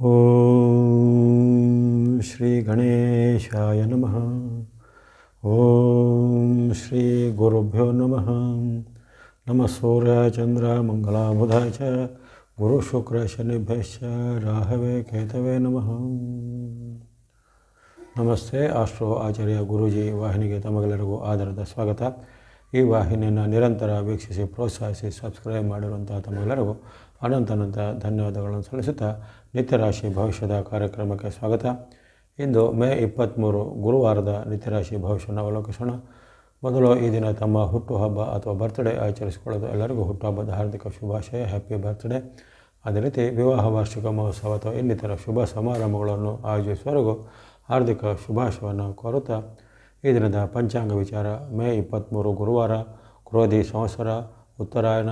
ಓಂ ಶ್ರೀ ಗಣೇಶಾಯ ನಮಃ. ಓಂ ಶ್ರೀ ಗುರುಭ್ಯೋ ನಮಃ. ನಮ ಸೂರ್ಯ ಚಂದ್ರ ಬುಧ ಚ ಗುರು ಶುಕ್ರ ಶನಿಭ್ಯಶ್ಚ ರಾಹವೇ ಕೇತವೇ ನಮಃ. ನಮಸ್ತೆ ಆಸ್ಟ್ರೋ ಆಚಾರ್ಯ ಗುರೂಜಿ, ವಾಹಿನಿಗೆ ತಮಗೆಲ್ಲರಿಗೂ ಆಧಾರದ ಸ್ವಾಗತ. ಈ ವಾಹಿನಿಯನ್ನು ನಿರಂತರ ವೀಕ್ಷಿಸಿ, ಪ್ರೋತ್ಸಾಹಿಸಿ ಸಬ್ಸ್ಕ್ರೈಬ್ ಮಾಡಿರುವಂತಹ ತಮಗೆಲ್ಲರಿಗೂ ಅನಂತ ಧನ್ಯವಾದಗಳನ್ನು ಸಲ್ಲಿಸುತ್ತಾ ನಿತ್ಯರಾಶಿ ಭವಿಷ್ಯದ ಕಾರ್ಯಕ್ರಮಕ್ಕೆ ಸ್ವಾಗತ. ಇಂದು ಮೇ ಇಪ್ಪತ್ತ್ಮೂರು ಗುರುವಾರದ ನಿತ್ಯರಾಶಿ ಭವಿಷ್ಯವನ್ನು ಅವಲೋಕಿಸೋಣ. ಮೊದಲು ಈ ದಿನ ತಮ್ಮ ಹುಟ್ಟುಹಬ್ಬ ಅಥವಾ ಬರ್ತ್ಡೇ ಆಚರಿಸಿಕೊಳ್ಳೋದು ಎಲ್ಲರಿಗೂ ಹುಟ್ಟುಹಬ್ಬದ ಹಾರ್ದಿಕ ಶುಭಾಶಯ ಹ್ಯಾಪಿ ಬರ್ತ್ಡೇ ಅದೇ ರೀತಿ ವಿವಾಹ, ವಾರ್ಷಿಕ ಮಹೋತ್ಸವ ಅಥವಾ ಇನ್ನಿತರ ಶುಭ ಸಮಾರಂಭಗಳನ್ನು ಆಯೋಜಿಸುವವರೆಗೂ ಹಾರ್ದಿಕ ಶುಭಾಶಯವನ್ನು ಕೋರುತ್ತಾ, ಈ ದಿನದ ಪಂಚಾಂಗ ವಿಚಾರ ಮೇ ಇಪ್ಪತ್ತ್ಮೂರು ಗುರುವಾರ, ಕ್ರೋಧಿ ಸಂವತ್ಸರ, ಉತ್ತರಾಯಣ,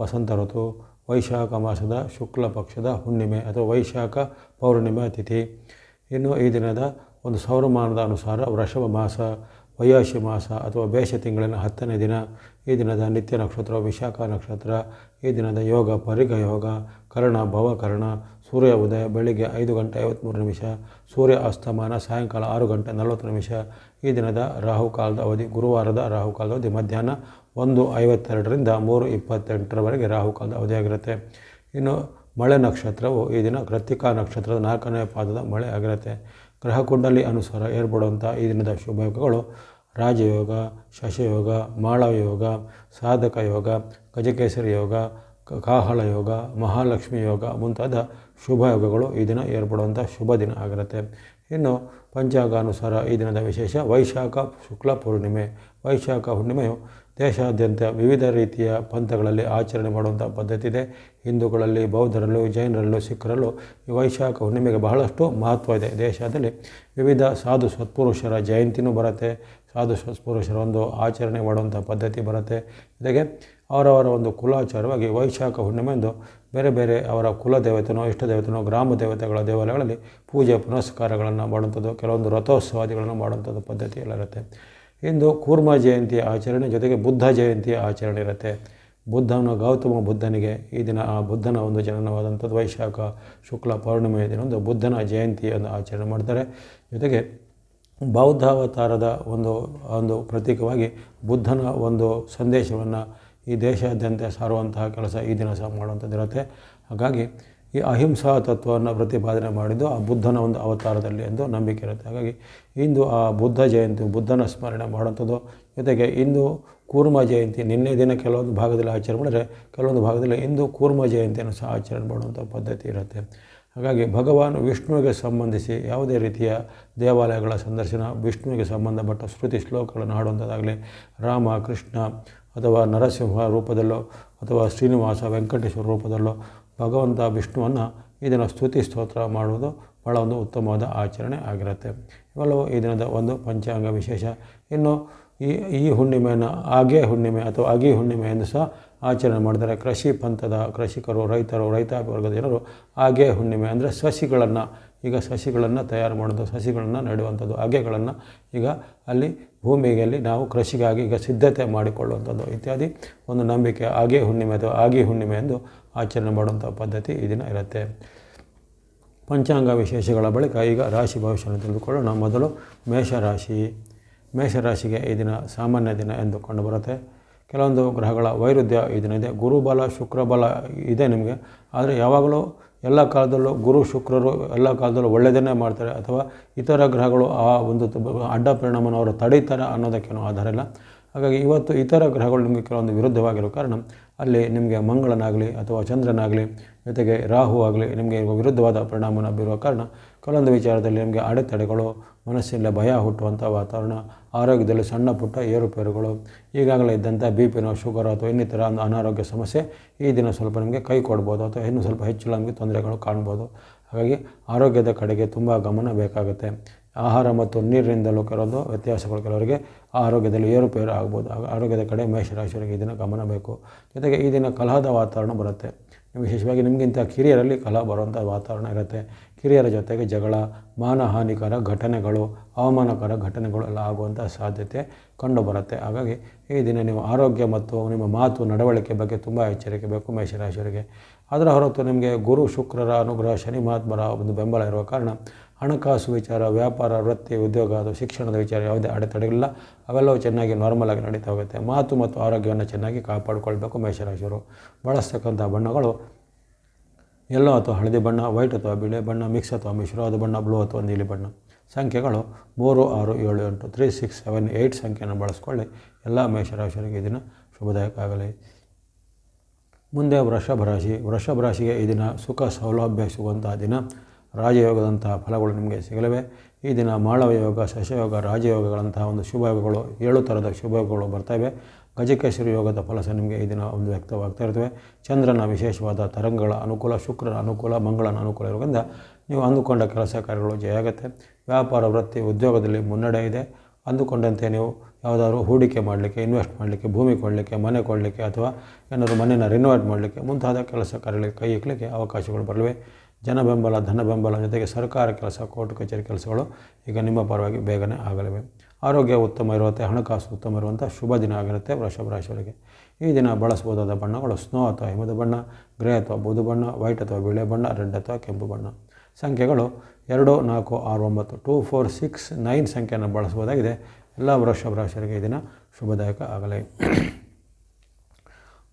ವಸಂತ ಋತು ವೈಶಾಖ ಮಾಸದ ಶುಕ್ಲ ಪಕ್ಷದ ಹುಣ್ಣಿಮೆ ಅಥವಾ ವೈಶಾಖ ಪೌರ್ಣಿಮೆ ತಿಥಿ. ಇನ್ನು ಈ ದಿನದ ಒಂದು ಸೌರಮಾನದ ಅನುಸಾರ ವೃಷಭ ಮಾಸ, ವೈಯಾಶಿ ಮಾಸ ಅಥವಾ ಬೇಷ ತಿಂಗಳಿನ ಹತ್ತನೇ ದಿನ. ಈ ದಿನದ ನಿತ್ಯ ನಕ್ಷತ್ರ, ವಿಶಾಖ ನಕ್ಷತ್ರ. ಈ ದಿನದ ಯೋಗ ಪರಿಗ ಯೋಗ ಕರ್ಣ, ಭವಕರ್ಣ ಸೂರ್ಯ ಉದಯ ಬೆಳಿಗ್ಗೆ ಐದು ಗಂಟೆ ಐವತ್ತ್ಮೂರು ನಿಮಿಷ, ಸೂರ್ಯ ಅಸ್ತಮಾನ ಸಾಯಂಕಾಲ ಆರು ಗಂಟೆ ನಲವತ್ತು ನಿಮಿಷ. ಈ ದಿನದ ರಾಹುಕಾಲದ ಅವಧಿ ಗುರುವಾರದ ರಾಹುಕಾಲದ ಅವಧಿ ಮಧ್ಯಾಹ್ನ ಒಂದು ಐವತ್ತೆರಡರಿಂದ ಮೂರು ಇಪ್ಪತ್ತೆಂಟರವರೆಗೆ ರಾಹುಕಾಲದ ಅವಧಿಯಾಗಿರುತ್ತೆ ಇನ್ನು ಮಳೆ ನಕ್ಷತ್ರವು ಈ ದಿನ ಕೃತಿಕಾ ನಕ್ಷತ್ರದ ನಾಲ್ಕನೇ ಪಾದದ ಮಳೆ ಆಗಿರುತ್ತೆ. ಗ್ರಹ ಕುಂಡಲಿ ಅನುಸಾರ ಏರ್ಪಡುವಂಥ ಈ ದಿನದ ಶುಭಯೋಗಗಳು ರಾಜಯೋಗ, ಶಶಯೋಗ, ಮಾಳವಯೋಗ ಸಾಧಕ ಯೋಗ ಗಜಕೇಸರಿ ಯೋಗ ಕಾಹಳ ಯೋಗ, ಮಹಾಲಕ್ಷ್ಮಿ ಯೋಗ ಮುಂತಾದ ಶುಭ ಯೋಗಗಳು ಈ ದಿನ ಏರ್ಪಡುವಂಥ ಶುಭ ದಿನ ಆಗಿರುತ್ತೆ. ಇನ್ನು ಪಂಚಾಂಗಾನುಸಾರ ಈ ದಿನದ ವಿಶೇಷ ವೈಶಾಖ ಶುಕ್ಲ ಪೂರ್ಣಿಮೆ. ವೈಶಾಖ ಹುಣ್ಣಿಮೆಯು ದೇಶಾದ್ಯಂತ ವಿವಿಧ ರೀತಿಯ ಪಂಥಗಳಲ್ಲಿ ಆಚರಣೆ ಮಾಡುವಂಥ ಪದ್ಧತಿ ಇದೆ. ಹಿಂದೂಗಳಲ್ಲಿ, ಬೌದ್ಧರಲ್ಲೂ, ಜೈನರಲ್ಲೂ, ಸಿಖ್ಖರಲ್ಲೂ ಈ ವೈಶಾಖ ಹುಣ್ಣಿಮೆಗೆ ಬಹಳಷ್ಟು ಮಹತ್ವ ಇದೆ. ದೇಶದಲ್ಲಿ ವಿವಿಧ ಸಾಧು ಸತ್ಪುರುಷರ ಜಯಂತಿನೂ ಬರುತ್ತೆ. ಸಾಧು ಸತ್ಪುರುಷರ ಒಂದು ಆಚರಣೆ ಮಾಡುವಂಥ ಪದ್ಧತಿ ಬರುತ್ತೆ. ಜೊತೆಗೆ ಅವರವರ ಒಂದು ಕುಲಾಚಾರವಾಗಿ ವೈಶಾಖ ಹುಣ್ಣಿಮೆಂದು ಬೇರೆ ಬೇರೆ ಅವರ ಕುಲ ದೇವತೆನೋ ಇಷ್ಟ ದೇವತೆನೋ ಗ್ರಾಮ ದೇವತೆಗಳ ದೇವಾಲಯಗಳಲ್ಲಿ ಪೂಜೆ, ಪುನಸ್ಕಾರಗಳನ್ನು ಮಾಡುವಂಥದ್ದು, ಕೆಲವೊಂದು ರಥೋತ್ಸವಾದಿಗಳನ್ನು ಮಾಡುವಂಥದ್ದು ಪದ್ಧತಿ ಎಲ್ಲ ಇರುತ್ತೆ. ಇಂದು ಕೂರ್ಮ ಜಯಂತಿಯ ಆಚರಣೆ ಜೊತೆಗೆ ಬುದ್ಧ ಜಯಂತಿಯ ಆಚರಣೆ ಇರುತ್ತೆ. ಬುದ್ಧನ ಗೌತಮ ಬುದ್ಧನಿಗೆ ಈ ದಿನ ಆ ಬುದ್ಧನ ಒಂದು ಜನನವಾದಂಥದ್ದು. ವೈಶಾಖ, ಶುಕ್ಲ, ಪೌರ್ಣಿಮೆಯ ದಿನ ಒಂದು ಬುದ್ಧನ ಜಯಂತಿಯನ್ನು ಆಚರಣೆ ಮಾಡ್ತಾರೆ. ಜೊತೆಗೆ ಬೌದ್ಧಾವತಾರದ ಒಂದು ಒಂದು ಪ್ರತೀಕವಾಗಿ ಬುದ್ಧನ ಒಂದು ಸಂದೇಶವನ್ನು ಈ ದೇಶಾದ್ಯಂತ ಸಾರುವಂತಹ ಕೆಲಸ ಈ ದಿನ ಸಹ ಮಾಡುವಂಥದ್ದಿರುತ್ತೆ. ಹಾಗಾಗಿ ಈ ಅಹಿಂಸಾ ತತ್ವವನ್ನು ಪ್ರತಿಪಾದನೆ ಮಾಡಿದ್ದು ಆ ಬುದ್ಧನ ಒಂದು ಅವತಾರದಲ್ಲಿ ಎಂದು ನಂಬಿಕೆ ಇರುತ್ತೆ. ಹಾಗಾಗಿ ಇಂದು ಆ ಬುದ್ಧ ಜಯಂತಿ, ಬುದ್ಧನ ಸ್ಮರಣೆ ಮಾಡುವಂಥದ್ದು. ಜೊತೆಗೆ ಇಂದು ಕೂರ್ಮ ಜಯಂತಿ, ನಿನ್ನೆ ದಿನ ಕೆಲವೊಂದು ಭಾಗದಲ್ಲಿ ಆಚರಣೆ ಮಾಡಿದರೆ ಕೆಲವೊಂದು ಭಾಗದಲ್ಲಿ ಇಂದು ಕೂರ್ಮ ಜಯಂತಿಯನ್ನು ಸಹ ಆಚರಣೆ ಮಾಡುವಂಥ ಪದ್ಧತಿ ಇರುತ್ತೆ. ಹಾಗಾಗಿ ಭಗವಾನ್ ವಿಷ್ಣುವಿಗೆ ಸಂಬಂಧಿಸಿ ಯಾವುದೇ ರೀತಿಯ ದೇವಾಲಯಗಳ ಸಂದರ್ಶನ, ವಿಷ್ಣುವಿಗೆ ಸಂಬಂಧಪಟ್ಟ ಶ್ರುತಿ ಶ್ಲೋಕಗಳನ್ನು ಹಾಡುವಂಥದ್ದಾಗಲಿ, ರಾಮ, ಕೃಷ್ಣ ಅಥವಾ ನರಸಿಂಹ ರೂಪದಲ್ಲೋ ಅಥವಾ ಶ್ರೀನಿವಾಸ ವೆಂಕಟೇಶ್ವರ ರೂಪದಲ್ಲೋ ಭಗವಂತ ವಿಷ್ಣುವನ್ನು ಈ ಸ್ತುತಿ ಸ್ತೋತ್ರ ಮಾಡುವುದು ಭಾಳ ಒಂದು ಉತ್ತಮವಾದ ಆಚರಣೆ ಆಗಿರುತ್ತೆ. ಇವೆಲ್ಲವೂ ಈ ದಿನದ ಒಂದು ಪಂಚಾಂಗ ವಿಶೇಷ. ಇನ್ನು ಈ ಈ ಹುಣ್ಣಿಮೆಯನ್ನು ಆಗೇ ಹುಣ್ಣಿಮೆ ಅಥವಾ ಅಗಿ ಹುಣ್ಣಿಮೆ ಎಂದು ಸಹ ಆಚರಣೆ ಮಾಡಿದರೆ ಕೃಷಿ ಪಂಥದ ಕೃಷಿಕರು, ರೈತರು ರೈತಾಪಿ ವರ್ಗದ ಜನರು ಆಗೇ ಹುಣ್ಣಿಮೆ ಅಂದರೆ ಸಸಿಗಳನ್ನು, ಈಗ ಸಸಿಗಳನ್ನು ತಯಾರು ಮಾಡೋದು ಸಸಿಗಳನ್ನು ನೆಡುವಂಥದ್ದು, ಅಗೆಗಳನ್ನು ಈಗ ಅಲ್ಲಿ ಭೂಮಿಯಲ್ಲಿ ನಾವು ಕೃಷಿಗಾಗಿ ಈಗ ಸಿದ್ಧತೆ ಮಾಡಿಕೊಳ್ಳುವಂಥದ್ದು ಇತ್ಯಾದಿ ಒಂದು ನಂಬಿಕೆ, ಆಗೇ ಹುಣ್ಣಿಮೆ ಅಥವಾ ಆಗಿ ಹುಣ್ಣಿಮೆ ಎಂದು ಆಚರಣೆ ಮಾಡುವಂಥ ಪದ್ಧತಿ ಈ ದಿನ ಇರುತ್ತೆ. ಪಂಚಾಂಗ ವಿಶೇಷಗಳ ಬಳಿಕ ಈಗ ರಾಶಿ ಭವಿಷ್ಯವನ್ನು ತಿಳಿದುಕೊಳ್ಳೋಣ. ಮೊದಲು ಮೇಷರಾಶಿ. ಮೇಷರಾಶಿಗೆ ಈ ದಿನ ಸಾಮಾನ್ಯ ದಿನ ಎಂದು ಕಂಡುಬರುತ್ತೆ ಕೆಲವೊಂದು ಗ್ರಹಗಳ ವೈರುಧ್ಯ ಈ ದಿನ ಇದೆ. ಗುರುಬಲ, ಶುಕ್ರಬಲ ಇದೆ ನಿಮಗೆ. ಆದರೆ ಯಾವಾಗಲೂ ಎಲ್ಲ ಕಾಲದಲ್ಲೂ ಗುರು, ಶುಕ್ರರು ಎಲ್ಲ ಕಾಲದಲ್ಲೂ ಒಳ್ಳೆಯದನ್ನೇ ಮಾಡ್ತಾರೆ. ಅಥವಾ ಇತರ ಗ್ರಹಗಳು ಆ ಒಂದು ಅಡ್ಡ ಪರಿಣಾಮನ ಅವರು ತಡೀತಾರೆ ಅನ್ನೋದಕ್ಕೇನು ಆಧಾರ ಇಲ್ಲ. ಹಾಗಾಗಿ ಇವತ್ತು ಇತರ ಗ್ರಹಗಳು ನಿಮಗೆ ಕೆಲವೊಂದು ವಿರುದ್ಧವಾಗಿರೋ ಕಾರಣ ಅಲ್ಲಿ ನಿಮಗೆ ಮಂಗಳನಾಗಲಿ ಅಥವಾ ಚಂದ್ರನಾಗಲಿ ಜೊತೆಗೆ ರಾಹು ಆಗಲಿ ನಿಮಗೆ ವಿರುದ್ಧವಾದ ಪರಿಣಾಮನ ಬೀರುವ ಕಾರಣ ಕೆಲವೊಂದು ವಿಚಾರದಲ್ಲಿ ನಿಮಗೆ ಅಡೆತಡೆಗಳು ಮನಸ್ಸಿನಲ್ಲಿ ಭಯ ಹುಟ್ಟುವಂಥ ವಾತಾವರಣ, ಆರೋಗ್ಯದಲ್ಲಿ ಸಣ್ಣ ಪುಟ್ಟ ಏರುಪೇರುಗಳು, ಈಗಾಗಲೇ ಇದ್ದಂಥ ಬಿ ಪಿನೋ ಶುಗರ್ ಅಥವಾ ಇನ್ನಿತರ ಒಂದು ಅನಾರೋಗ್ಯ ಸಮಸ್ಯೆ, ಈ ದಿನ ಸ್ವಲ್ಪ ನಿಮಗೆ ಕೈ ಕೊಡ್ಬೋದು ಅಥವಾ ಇನ್ನೂ ಸ್ವಲ್ಪ ಹೆಚ್ಚು ನಮಗೆ ತೊಂದರೆಗಳು ಕಾಣ್ಬೋದು. ಹಾಗಾಗಿ ಆರೋಗ್ಯದ ಕಡೆಗೆ ತುಂಬ ಗಮನ ಬೇಕಾಗುತ್ತೆ. ಆಹಾರ ಮತ್ತು ನೀರಿನಿಂದಲೂ ಕೆಲವೊಂದು ವ್ಯತ್ಯಾಸಗಳು ಕೆಲವರಿಗೆ ಆರೋಗ್ಯದಲ್ಲಿ ಏರುಪೇರು ಆಗ್ಬೋದು. ಆರೋಗ್ಯದ ಕಡೆ ಮೇಷರಾಶಿಯವರಿಗೆ ಈ ದಿನ ಗಮನ ಬೇಕು. ಜೊತೆಗೆ ಈ ದಿನ ಕಲಹದ ವಾತಾವರಣ ಬರುತ್ತೆ. ವಿಶೇಷವಾಗಿ ನಿಮಗಿಂತ ಕಿರಿಯರಲ್ಲಿ ಕಲಹ ಬರುವಂಥ ವಾತಾವರಣ ಇರುತ್ತೆ. ಕಿರಿಯರ ಜೊತೆಗೆ ಜಗಳ, ಮಾನಹಾನಿಕರ ಘಟನೆಗಳು, ಅವಮಾನಕರ ಘಟನೆಗಳು ಎಲ್ಲ ಆಗುವಂಥ ಸಾಧ್ಯತೆ ಕಂಡುಬರುತ್ತೆ. ಹಾಗಾಗಿ ಈ ದಿನ ನೀವು ಆರೋಗ್ಯ ಮತ್ತು ನಿಮ್ಮ ಮಾತು, ನಡವಳಿಕೆ ಬಗ್ಗೆ ತುಂಬ ಎಚ್ಚರಿಕೆ ಬೇಕು ಮೇಷರಾಶಿಯವರಿಗೆ. ಅದರ ಹೊರತು ನಿಮಗೆ ಗುರು, ಶುಕ್ರರ ಅನುಗ್ರಹ, ಶನಿ, ಮಹಾತ್ಮರ ಒಂದು ಬೆಂಬಲ ಇರುವ ಕಾರಣ ಹಣಕಾಸು ವಿಚಾರ, ವ್ಯಾಪಾರ, ವೃತ್ತಿ, ಉದ್ಯೋಗ ಅಥವಾ ಶಿಕ್ಷಣದ ವಿಚಾರ ಯಾವುದೇ ಅಡೆತಡೆಗಳಿಲ್ಲ. ಅವೆಲ್ಲವೂ ಚೆನ್ನಾಗಿ ನಾರ್ಮಲ್ ಆಗಿ ನಡೀತಾ ಹೋಗುತ್ತೆ. ಮಾತು ಮತ್ತು ಆರೋಗ್ಯವನ್ನು ಚೆನ್ನಾಗಿ ಕಾಪಾಡಿಕೊಳ್ಬೇಕು ಮೇಷರಾಶಿಯವರು. ಬಳಸ್ತಕ್ಕಂಥ ಬಣ್ಣಗಳು ಎಲ್ಲೋ ಅಥವಾ ಹಳದಿ ಬಣ್ಣ ವೈಟ್ ಅಥವಾ ಬಿಳಿ ಬಣ್ಣ ಮಿಕ್ಸ್ ಅಥವಾ ಮಿಶ್ರವಾದ ಬಣ್ಣ ಬ್ಲೂ ಅಥವಾ ನೀಲಿ ಬಣ್ಣ. ಸಂಖ್ಯೆಗಳು ಮೂರು, ಆರು, ಏಳು, ಎಂಟು ತ್ರೀ ಸಿಕ್ಸ್ ಸೆವೆನ್ ಏಯ್ಟ್ ಸಂಖ್ಯೆಯನ್ನು ಬಳಸ್ಕೊಳ್ಳಿ. ಎಲ್ಲ ಮೇಷರಾಶಿಯರಿಗೆ ದಿನ ಶುಭದಾಯಕ ಆಗಲಿ ಮುಂದೆ ವೃಷಭ ರಾಶಿ. ವೃಷಭ ರಾಶಿಗೆ ಈ ದಿನ ಸುಖ ಸೌಲಭ್ಯ ಸಿಗುವಂತಹ ದಿನ. ರಾಜಯೋಗದಂತಹ ಫಲಗಳು ನಿಮಗೆ ಸಿಗಲಿವೆ. ಈ ದಿನ ಮಾಳವ ಯೋಗ ಸಸ್ಯಯೋಗ ರಾಜಯೋಗಗಳಂತಹ ಒಂದು ಶುಭಯೋಗಗಳು, ಏಳು ಥರದ ಶುಭಯೋಗಗಳು ಬರ್ತವೆ ಗಜಕೇಶ್ವರಿ ಯೋಗದ ಫಲ ಸಹ ನಿಮಗೆ ಈ ದಿನ ಒಂದು ವ್ಯಕ್ತವಾಗ್ತಾ ಇರ್ತವೆ ಚಂದ್ರನ ವಿಶೇಷವಾದ ತರಂಗಗಳ ಅನುಕೂಲ, ಶುಕ್ರನ ಅನುಕೂಲ, ಮಂಗಳನ ಅನುಕೂಲ ಇರೋದ್ರಿಂದ ನೀವು ಅಂದುಕೊಂಡ ಕೆಲಸ ಕಾರ್ಯಗಳು ಜಯ ಆಗುತ್ತೆ. ವ್ಯಾಪಾರ, ವೃತ್ತಿ, ಉದ್ಯೋಗದಲ್ಲಿ ಮುನ್ನಡೆ ಇದೆ. ಅಂದುಕೊಂಡಂತೆ ನೀವು ಯಾವುದಾದ್ರು ಹೂಡಿಕೆ ಮಾಡಲಿಕ್ಕೆ, ಇನ್ವೆಸ್ಟ್ ಮಾಡಲಿಕ್ಕೆ, ಭೂಮಿ ಕೊಡಲಿಕ್ಕೆ ಮನೆ ಕೊಡಲಿಕ್ಕೆ ಅಥವಾ ಏನಾದರೂ ಮನೆಯನ್ನು ರಿನೋವೇಟ್ ಮಾಡಲಿಕ್ಕೆ ಮುಂತಾದ ಕೆಲಸ ಕಾರ್ಯಗಳಿಗೆ ಕೈ ಇಕ್ಕಲಿಕ್ಕೆ ಅವಕಾಶಗಳು ಬರಲಿವೆ. ಜನ ಬೆಂಬಲ, ಧನ ಬೆಂಬಲ ಜೊತೆಗೆ ಸರ್ಕಾರ ಕೆಲಸ, ಕೋರ್ಟ್, ಕಚೇರಿ ಕೆಲಸಗಳು ಈಗ ನಿಮ್ಮ ಪರವಾಗಿ ಬೇಗನೆ ಆಗಲಿವೆ. ಆರೋಗ್ಯ ಉತ್ತಮ ಇರುತ್ತೆ ಹಣಕಾಸು ಉತ್ತಮ ಇರುವಂಥ ಶುಭ ದಿನ ಆಗಿರುತ್ತೆ ವೃಷಭ ರಾಶಿಯವರಿಗೆ. ಈ ದಿನ ಬಳಸಬಹುದಾದ ಬಣ್ಣಗಳು ಸ್ನೋ ಅಥವಾ ಹಿಮದ ಬಣ್ಣ, ಗ್ರೇ ಅಥವಾ ಬೂದು ಬಣ್ಣ, ವೈಟ್ ಅಥವಾ ಬಿಳೆ ಬಣ್ಣ, ರೆಡ್ ಅಥವಾ ಕೆಂಪು ಬಣ್ಣ. ಸಂಖ್ಯೆಗಳು ಎರಡು, ನಾಲ್ಕು, ಆರು, ಒಂಬತ್ತು, ಟೂ, ಫೋರ್, ಸಿಕ್ಸ್, ನೈನ್ ಸಂಖ್ಯೆಯನ್ನು ಬಳಸಬಹುದಾಗಿದೆ. ಎಲ್ಲ ವೃಷಭ ರಾಶಿಯವರಿಗೆ ಈ ದಿನ ಶುಭದಾಯಕ ಆಗಲಿ.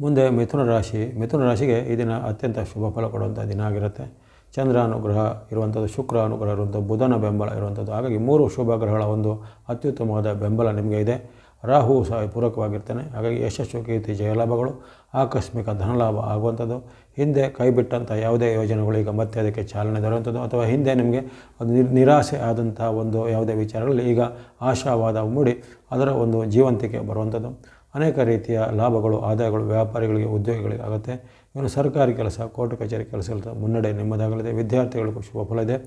ಮುಂದೆ ಮಿಥುನ ರಾಶಿ. ಮಿಥುನ ರಾಶಿಗೆ ಈ ದಿನ ಅತ್ಯಂತ ಶುಭ ಫಲ ಕೊಡುವಂಥ ದಿನ ಆಗಿರುತ್ತೆ. ಚಂದ್ರ ಅನುಗ್ರಹ ಇರುವಂಥದ್ದು ಶುಕ್ರ ಅನುಗ್ರಹ ಇರುವಂಥದ್ದು, ಬುಧನ ಬೆಂಬಲ ಇರುವಂಥದ್ದು. ಹಾಗಾಗಿ ಮೂರು ಶುಭ ಗ್ರಹಗಳ ಒಂದು ಅತ್ಯುತ್ತಮವಾದ ಬೆಂಬಲ ನಿಮಗೆ ಇದೆ. ರಾಹು ಸಹ ಪೂರಕವಾಗಿರ್ತಾನೆ. ಹಾಗಾಗಿ ಯಶಸ್ಸು, ಕೀರ್ತಿ ಜಯಲಾಭಗಳು ಆಕಸ್ಮಿಕ ಧನಲಾಭ ಆಗುವಂಥದ್ದು. ಹಿಂದೆ ಕೈಬಿಟ್ಟಂಥ ಯಾವುದೇ ಯೋಜನೆಗಳು ಈಗ ಮತ್ತೆ ಅದಕ್ಕೆ ಚಾಲನೆ ದೊರೆಯುವಂಥದ್ದು. ಅಥವಾ ಹಿಂದೆ ನಿಮಗೆ ಒಂದು ನಿರ್- ನಿರಾಸೆ ಆದಂಥ ಒಂದು ಯಾವುದೇ ವಿಚಾರಗಳಲ್ಲಿ ಈಗ ಆಶಾವಾದ ಮೂಡಿ ಅದರ ಒಂದು ಜೀವಂತಿಕೆ ಬರುವಂಥದ್ದು. ಅನೇಕ ರೀತಿಯ ಲಾಭಗಳು, ಆದಾಯಗಳು, ವ್ಯಾಪಾರಿಗಳಿಗೆ, ಉದ್ಯೋಗಿಗಳಿಗೆ ಆಗುತ್ತೆ. ಇನ್ನು ಸರ್ಕಾರಿ ಕೆಲಸ, ಕೋರ್ಟ್ ಕಚೇರಿ ಕೆಲಸಗಳ ಮುನ್ನಡೆ ನಿಮ್ಮದಾಗಲಿದೆ. ವಿದ್ಯಾರ್ಥಿಗಳಿಗೂ ಶುಭ ಫಲ ಇದೆ.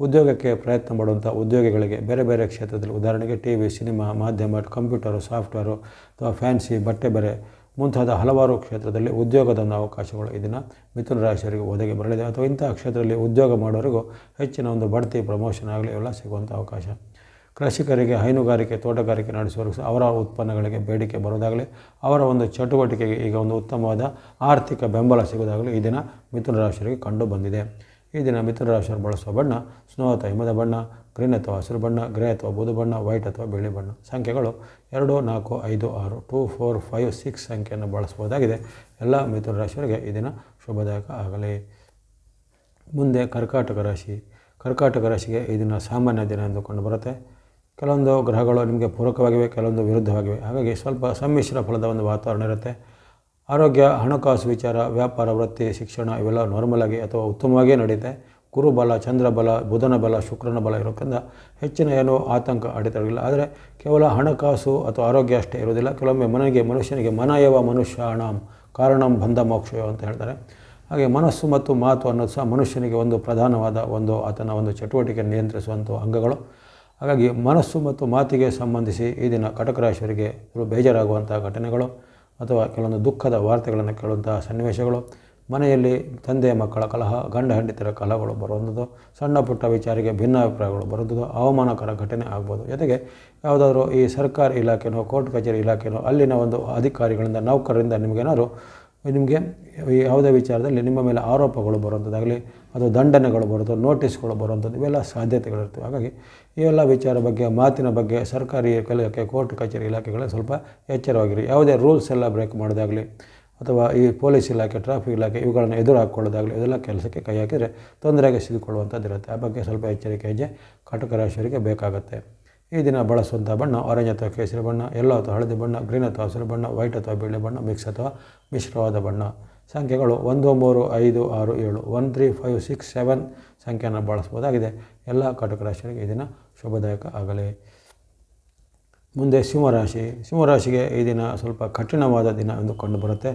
ಉದ್ಯೋಗಕ್ಕೆ ಪ್ರಯತ್ನ ಮಾಡುವಂಥ ಉದ್ಯೋಗಿಗಳಿಗೆ ಬೇರೆ ಬೇರೆ ಕ್ಷೇತ್ರದಲ್ಲಿ ಉದಾಹರಣೆಗೆ ಟಿ ವಿ ಸಿನಿಮಾ, ಮಾಧ್ಯಮ, ಕಂಪ್ಯೂಟರು, ಸಾಫ್ಟ್ವೇರು ಅಥವಾ ಫ್ಯಾನ್ಸಿ ಬಟ್ಟೆ ಬೆರೆ ಮುಂತಾದ ಹಲವಾರು ಕ್ಷೇತ್ರದಲ್ಲಿ ಉದ್ಯೋಗದ ಅವಕಾಶಗಳು ಇದನ್ನು ದಿನ ಮಿಥುನ ರಾಶಿಯವರಿಗೆ ಒದಗಿ ಬರಲಿದೆ ಅಥವಾ ಇಂತಹ ಕ್ಷೇತ್ರದಲ್ಲಿ ಉದ್ಯೋಗ ಮಾಡೋರಿಗೂ ಹೆಚ್ಚಿನ ಒಂದು ಬಡ್ತಿ, ಪ್ರಮೋಷನ್ ಆಗಲಿ ಇವೆಲ್ಲ ಸಿಗುವಂಥ ಅವಕಾಶ. ಕೃಷಿಕರಿಗೆ ಹೈನುಗಾರಿಕೆ, ತೋಟಗಾರಿಕೆ ನಡೆಸುವವರು ಅವರ ಉತ್ಪನ್ನಗಳಿಗೆ ಬೇಡಿಕೆ ಬರೋದಾಗಲಿ ಅವರ ಒಂದು ಚಟುವಟಿಕೆಗೆ ಈಗ ಒಂದು ಉತ್ತಮವಾದ ಆರ್ಥಿಕ ಬೆಂಬಲ ಸಿಗೋದಾಗಲಿ ಈ ದಿನ ಮಿಥುನ ರಾಶಿಯರಿಗೆ ಕಂಡು ಬಂದಿದೆ. ಈ ದಿನ ಮಿಥುನ ರಾಶಿಯವರು ಬಳಸುವ ಬಣ್ಣ, ಸ್ನೋ ಅಥವಾ ಹಿಮದ ಬಣ್ಣ, ಗ್ರೀನ್ ಅಥವಾ ಹಸಿರು ಬಣ್ಣ, ಗ್ರೇ ಅಥವಾ ಬೂದು ಬಣ್ಣ, ವೈಟ್ ಅಥವಾ ಬಿಳಿ ಬಣ್ಣ. ಸಂಖ್ಯೆಗಳು ಎರಡು, ನಾಲ್ಕು, ಐದು, ಆರು, ಟೂ, ಫೋರ್, ಫೈವ್, ಸಿಕ್ಸ್ ಸಂಖ್ಯೆಯನ್ನು ಬಳಸ್ಬೋದಾಗಿದೆ ಎಲ್ಲ ಮಿಥುನ ರಾಶಿಯವರಿಗೆ ಈ ದಿನ ಶುಭದಾಯಕ ಆಗಲಿ. ಮುಂದೆ ಕರ್ಕಾಟಕ ರಾಶಿ. ಕರ್ಕಾಟಕ ರಾಶಿಗೆ ಈ ದಿನ ಸಾಮಾನ್ಯ ದಿನ ಎಂದುಕೊಂಡು ಬರುತ್ತೆ. ಕೆಲವೊಂದು ಗ್ರಹಗಳು ನಿಮಗೆ ಪೂರಕವಾಗಿವೆ, ಕೆಲವೊಂದು ವಿರುದ್ಧವಾಗಿವೆ. ಹಾಗಾಗಿ ಸ್ವಲ್ಪ ಸಮ್ಮಿಶ್ರ ಫಲದ ಒಂದು ವಾತಾವರಣ ಇರುತ್ತೆ. ಆರೋಗ್ಯ, ಹಣಕಾಸು ವಿಚಾರ, ವ್ಯಾಪಾರ, ವೃತ್ತಿ, ಶಿಕ್ಷಣ ಇವೆಲ್ಲ ನಾರ್ಮಲಾಗಿ ಅಥವಾ ಉತ್ತಮವಾಗಿಯೇ ನಡೆಯುತ್ತೆ ಗುರುಬಲ ಚಂದ್ರಬಲ, ಬುಧನ ಬಲ, ಶುಕ್ರನ ಬಲ ಇರೋಕ್ಕಿಂತ ಹೆಚ್ಚಿನ ಏನೋ ಆತಂಕ ಅಡಿತಾಗಿಲ್ಲ ಆದರೆ ಕೇವಲ ಹಣಕಾಸು ಅಥವಾ ಆರೋಗ್ಯ ಅಷ್ಟೇ ಇರೋದಿಲ್ಲ ಕೆಲವೊಮ್ಮೆ ಮನೆಗೆ, ಮನುಷ್ಯನಿಗೆ ಮನಯವ ಮನುಷ್ಯಾಣಂ ಕಾರಣಂ ಬಂಧ ಮೋಕ್ಷಯೋ ಅಂತ ಹೇಳ್ತಾರೆ. ಹಾಗೆ ಮನಸ್ಸು ಮತ್ತು ಮಾತು ಅನ್ನೋದು ಸಹ ಮನುಷ್ಯನಿಗೆ ಒಂದು ಪ್ರಧಾನವಾದ ಒಂದು ಆತನ ಒಂದು ಚಟುವಟಿಕೆ ನಿಯಂತ್ರಿಸುವಂಥ ಅಂಗಗಳು. ಹಾಗಾಗಿ ಮನಸ್ಸು ಮತ್ತು ಮಾತಿಗೆ ಸಂಬಂಧಿಸಿ ಈ ದಿನ ಕಟಕ ರಾಶಿಯವರಿಗೆ ಕೆಲವು ಬೇಜಾರಾಗುವಂಥ ಘಟನೆಗಳು ಅಥವಾ ಕೆಲವೊಂದು ದುಃಖದ ವಾರ್ತೆಗಳನ್ನು ಕೇಳುವಂತಹ ಸನ್ನಿವೇಶಗಳು, ಮನೆಯಲ್ಲಿ ತಂದೆ ಮಕ್ಕಳ ಕಲಹ, ಗಂಡ ಹೆಂಡಿತರ ಕಲಹಗಳು ಬರುವಂಥದ್ದು, ಸಣ್ಣ ಪುಟ್ಟ ವಿಚಾರಿಗೆ ಭಿನ್ನಾಭಿಪ್ರಾಯಗಳು ಬರುವಂಥದ್ದು, ಅವಮಾನಕರ ಘಟನೆ ಆಗ್ಬೋದು. ಜೊತೆಗೆ ಯಾವುದಾದ್ರೂ ಈ ಸರ್ಕಾರಿ ಇಲಾಖೆನೋ, ಕೋರ್ಟ್ ಕಚೇರಿ ಇಲಾಖೆನೋ, ಅಲ್ಲಿನ ಒಂದು ಅಧಿಕಾರಿಗಳಿಂದ, ನೌಕರರಿಂದ ನಿಮಗೇನಾದ್ರು ನಿಮಗೆ ಯಾವುದೇ ವಿಚಾರದಲ್ಲಿ ನಿಮ್ಮ ಮೇಲೆ ಆರೋಪಗಳು ಬರುವಂಥದ್ದಾಗಲಿ ಅಥವಾ ದಂಡನೆಗಳು ಬರೋದು ನೋಟಿಸ್ಗಳು ಬರುವಂಥದ್ದು, ಇವೆಲ್ಲ ಸಾಧ್ಯತೆಗಳಿರ್ತವೆ. ಹಾಗಾಗಿ ಈ ಎಲ್ಲ ವಿಚಾರ ಬಗ್ಗೆ, ಮಾತಿನ ಬಗ್ಗೆ ಸರ್ಕಾರಿ ಇಲಾಖೆ ಕೋರ್ಟ್ ಕಚೇರಿ ಇಲಾಖೆಗಳಲ್ಲಿ ಸ್ವಲ್ಪ ಎಚ್ಚರವಾಗಿರಿ. ಯಾವುದೇ ರೂಲ್ಸ್ ಎಲ್ಲ ಬ್ರೇಕ್ ಮಾಡೋದಾಗಲಿ ಅಥವಾ ಈ ಪೊಲೀಸ್ ಇಲಾಖೆ, ಟ್ರಾಫಿಕ್ ಇಲಾಖೆ ಇವುಗಳನ್ನು ಎದುರು ಹಾಕ್ಕೊಳ್ಳೋದಾಗಲಿ ಇದೆಲ್ಲ ಕೆಲಸಕ್ಕೆ ಕೈ ಹಾಕಿದರೆ ತೊಂದರೆಗೆ ಸಿಗಿಕೊಳ್ಳುವಂಥದ್ದಿರುತ್ತೆ ಆ ಬಗ್ಗೆ ಸ್ವಲ್ಪ ಎಚ್ಚರಿಕೆ ಹೆಜ್ಜೆ ಕಟಕ ರಾಶಿಯವರಿಗೆ ಬೇಕಾಗುತ್ತೆ. ಈ ದಿನ ಬಳಸುವಂಥ ಬಣ್ಣ ಆರೆಂಜ್ ಅಥವಾ ಕೇಸರಿ ಬಣ್ಣ ಎಲ್ಲೋ ಅಥವಾ ಹಳದಿ ಬಣ್ಣ ಗ್ರೀನ್ ಅಥವಾ ಹಸಿರು ಬಣ್ಣ ವೈಟ್ ಅಥವಾ ಬಿಳಿ ಬಣ್ಣ ಮಿಕ್ಸ್ ಅಥವಾ ಮಿಶ್ರವಾದ ಬಣ್ಣ. ಸಂಖ್ಯೆಗಳು ಒಂದು, ಮೂರು, ಐದು, ಆರು, ಏಳು one three, five, six, seven ಸಂಖ್ಯೆಯನ್ನು ಬಳಸ್ಬೋದಾಗಿದೆ. ಎಲ್ಲ ಕಟಕ ರಾಶಿಗಳಿಗೆ ಈ ದಿನ ಶುಭದಾಯಕ ಆಗಲಿ. ಮುಂದೆ ಸಿಂಹರಾಶಿ. ಸಿಂಹರಾಶಿಗೆ ಈ ದಿನ ಸ್ವಲ್ಪ ಕಠಿಣವಾದ ದಿನ ಎಂದು ಕಂಡುಬರುತ್ತೆ.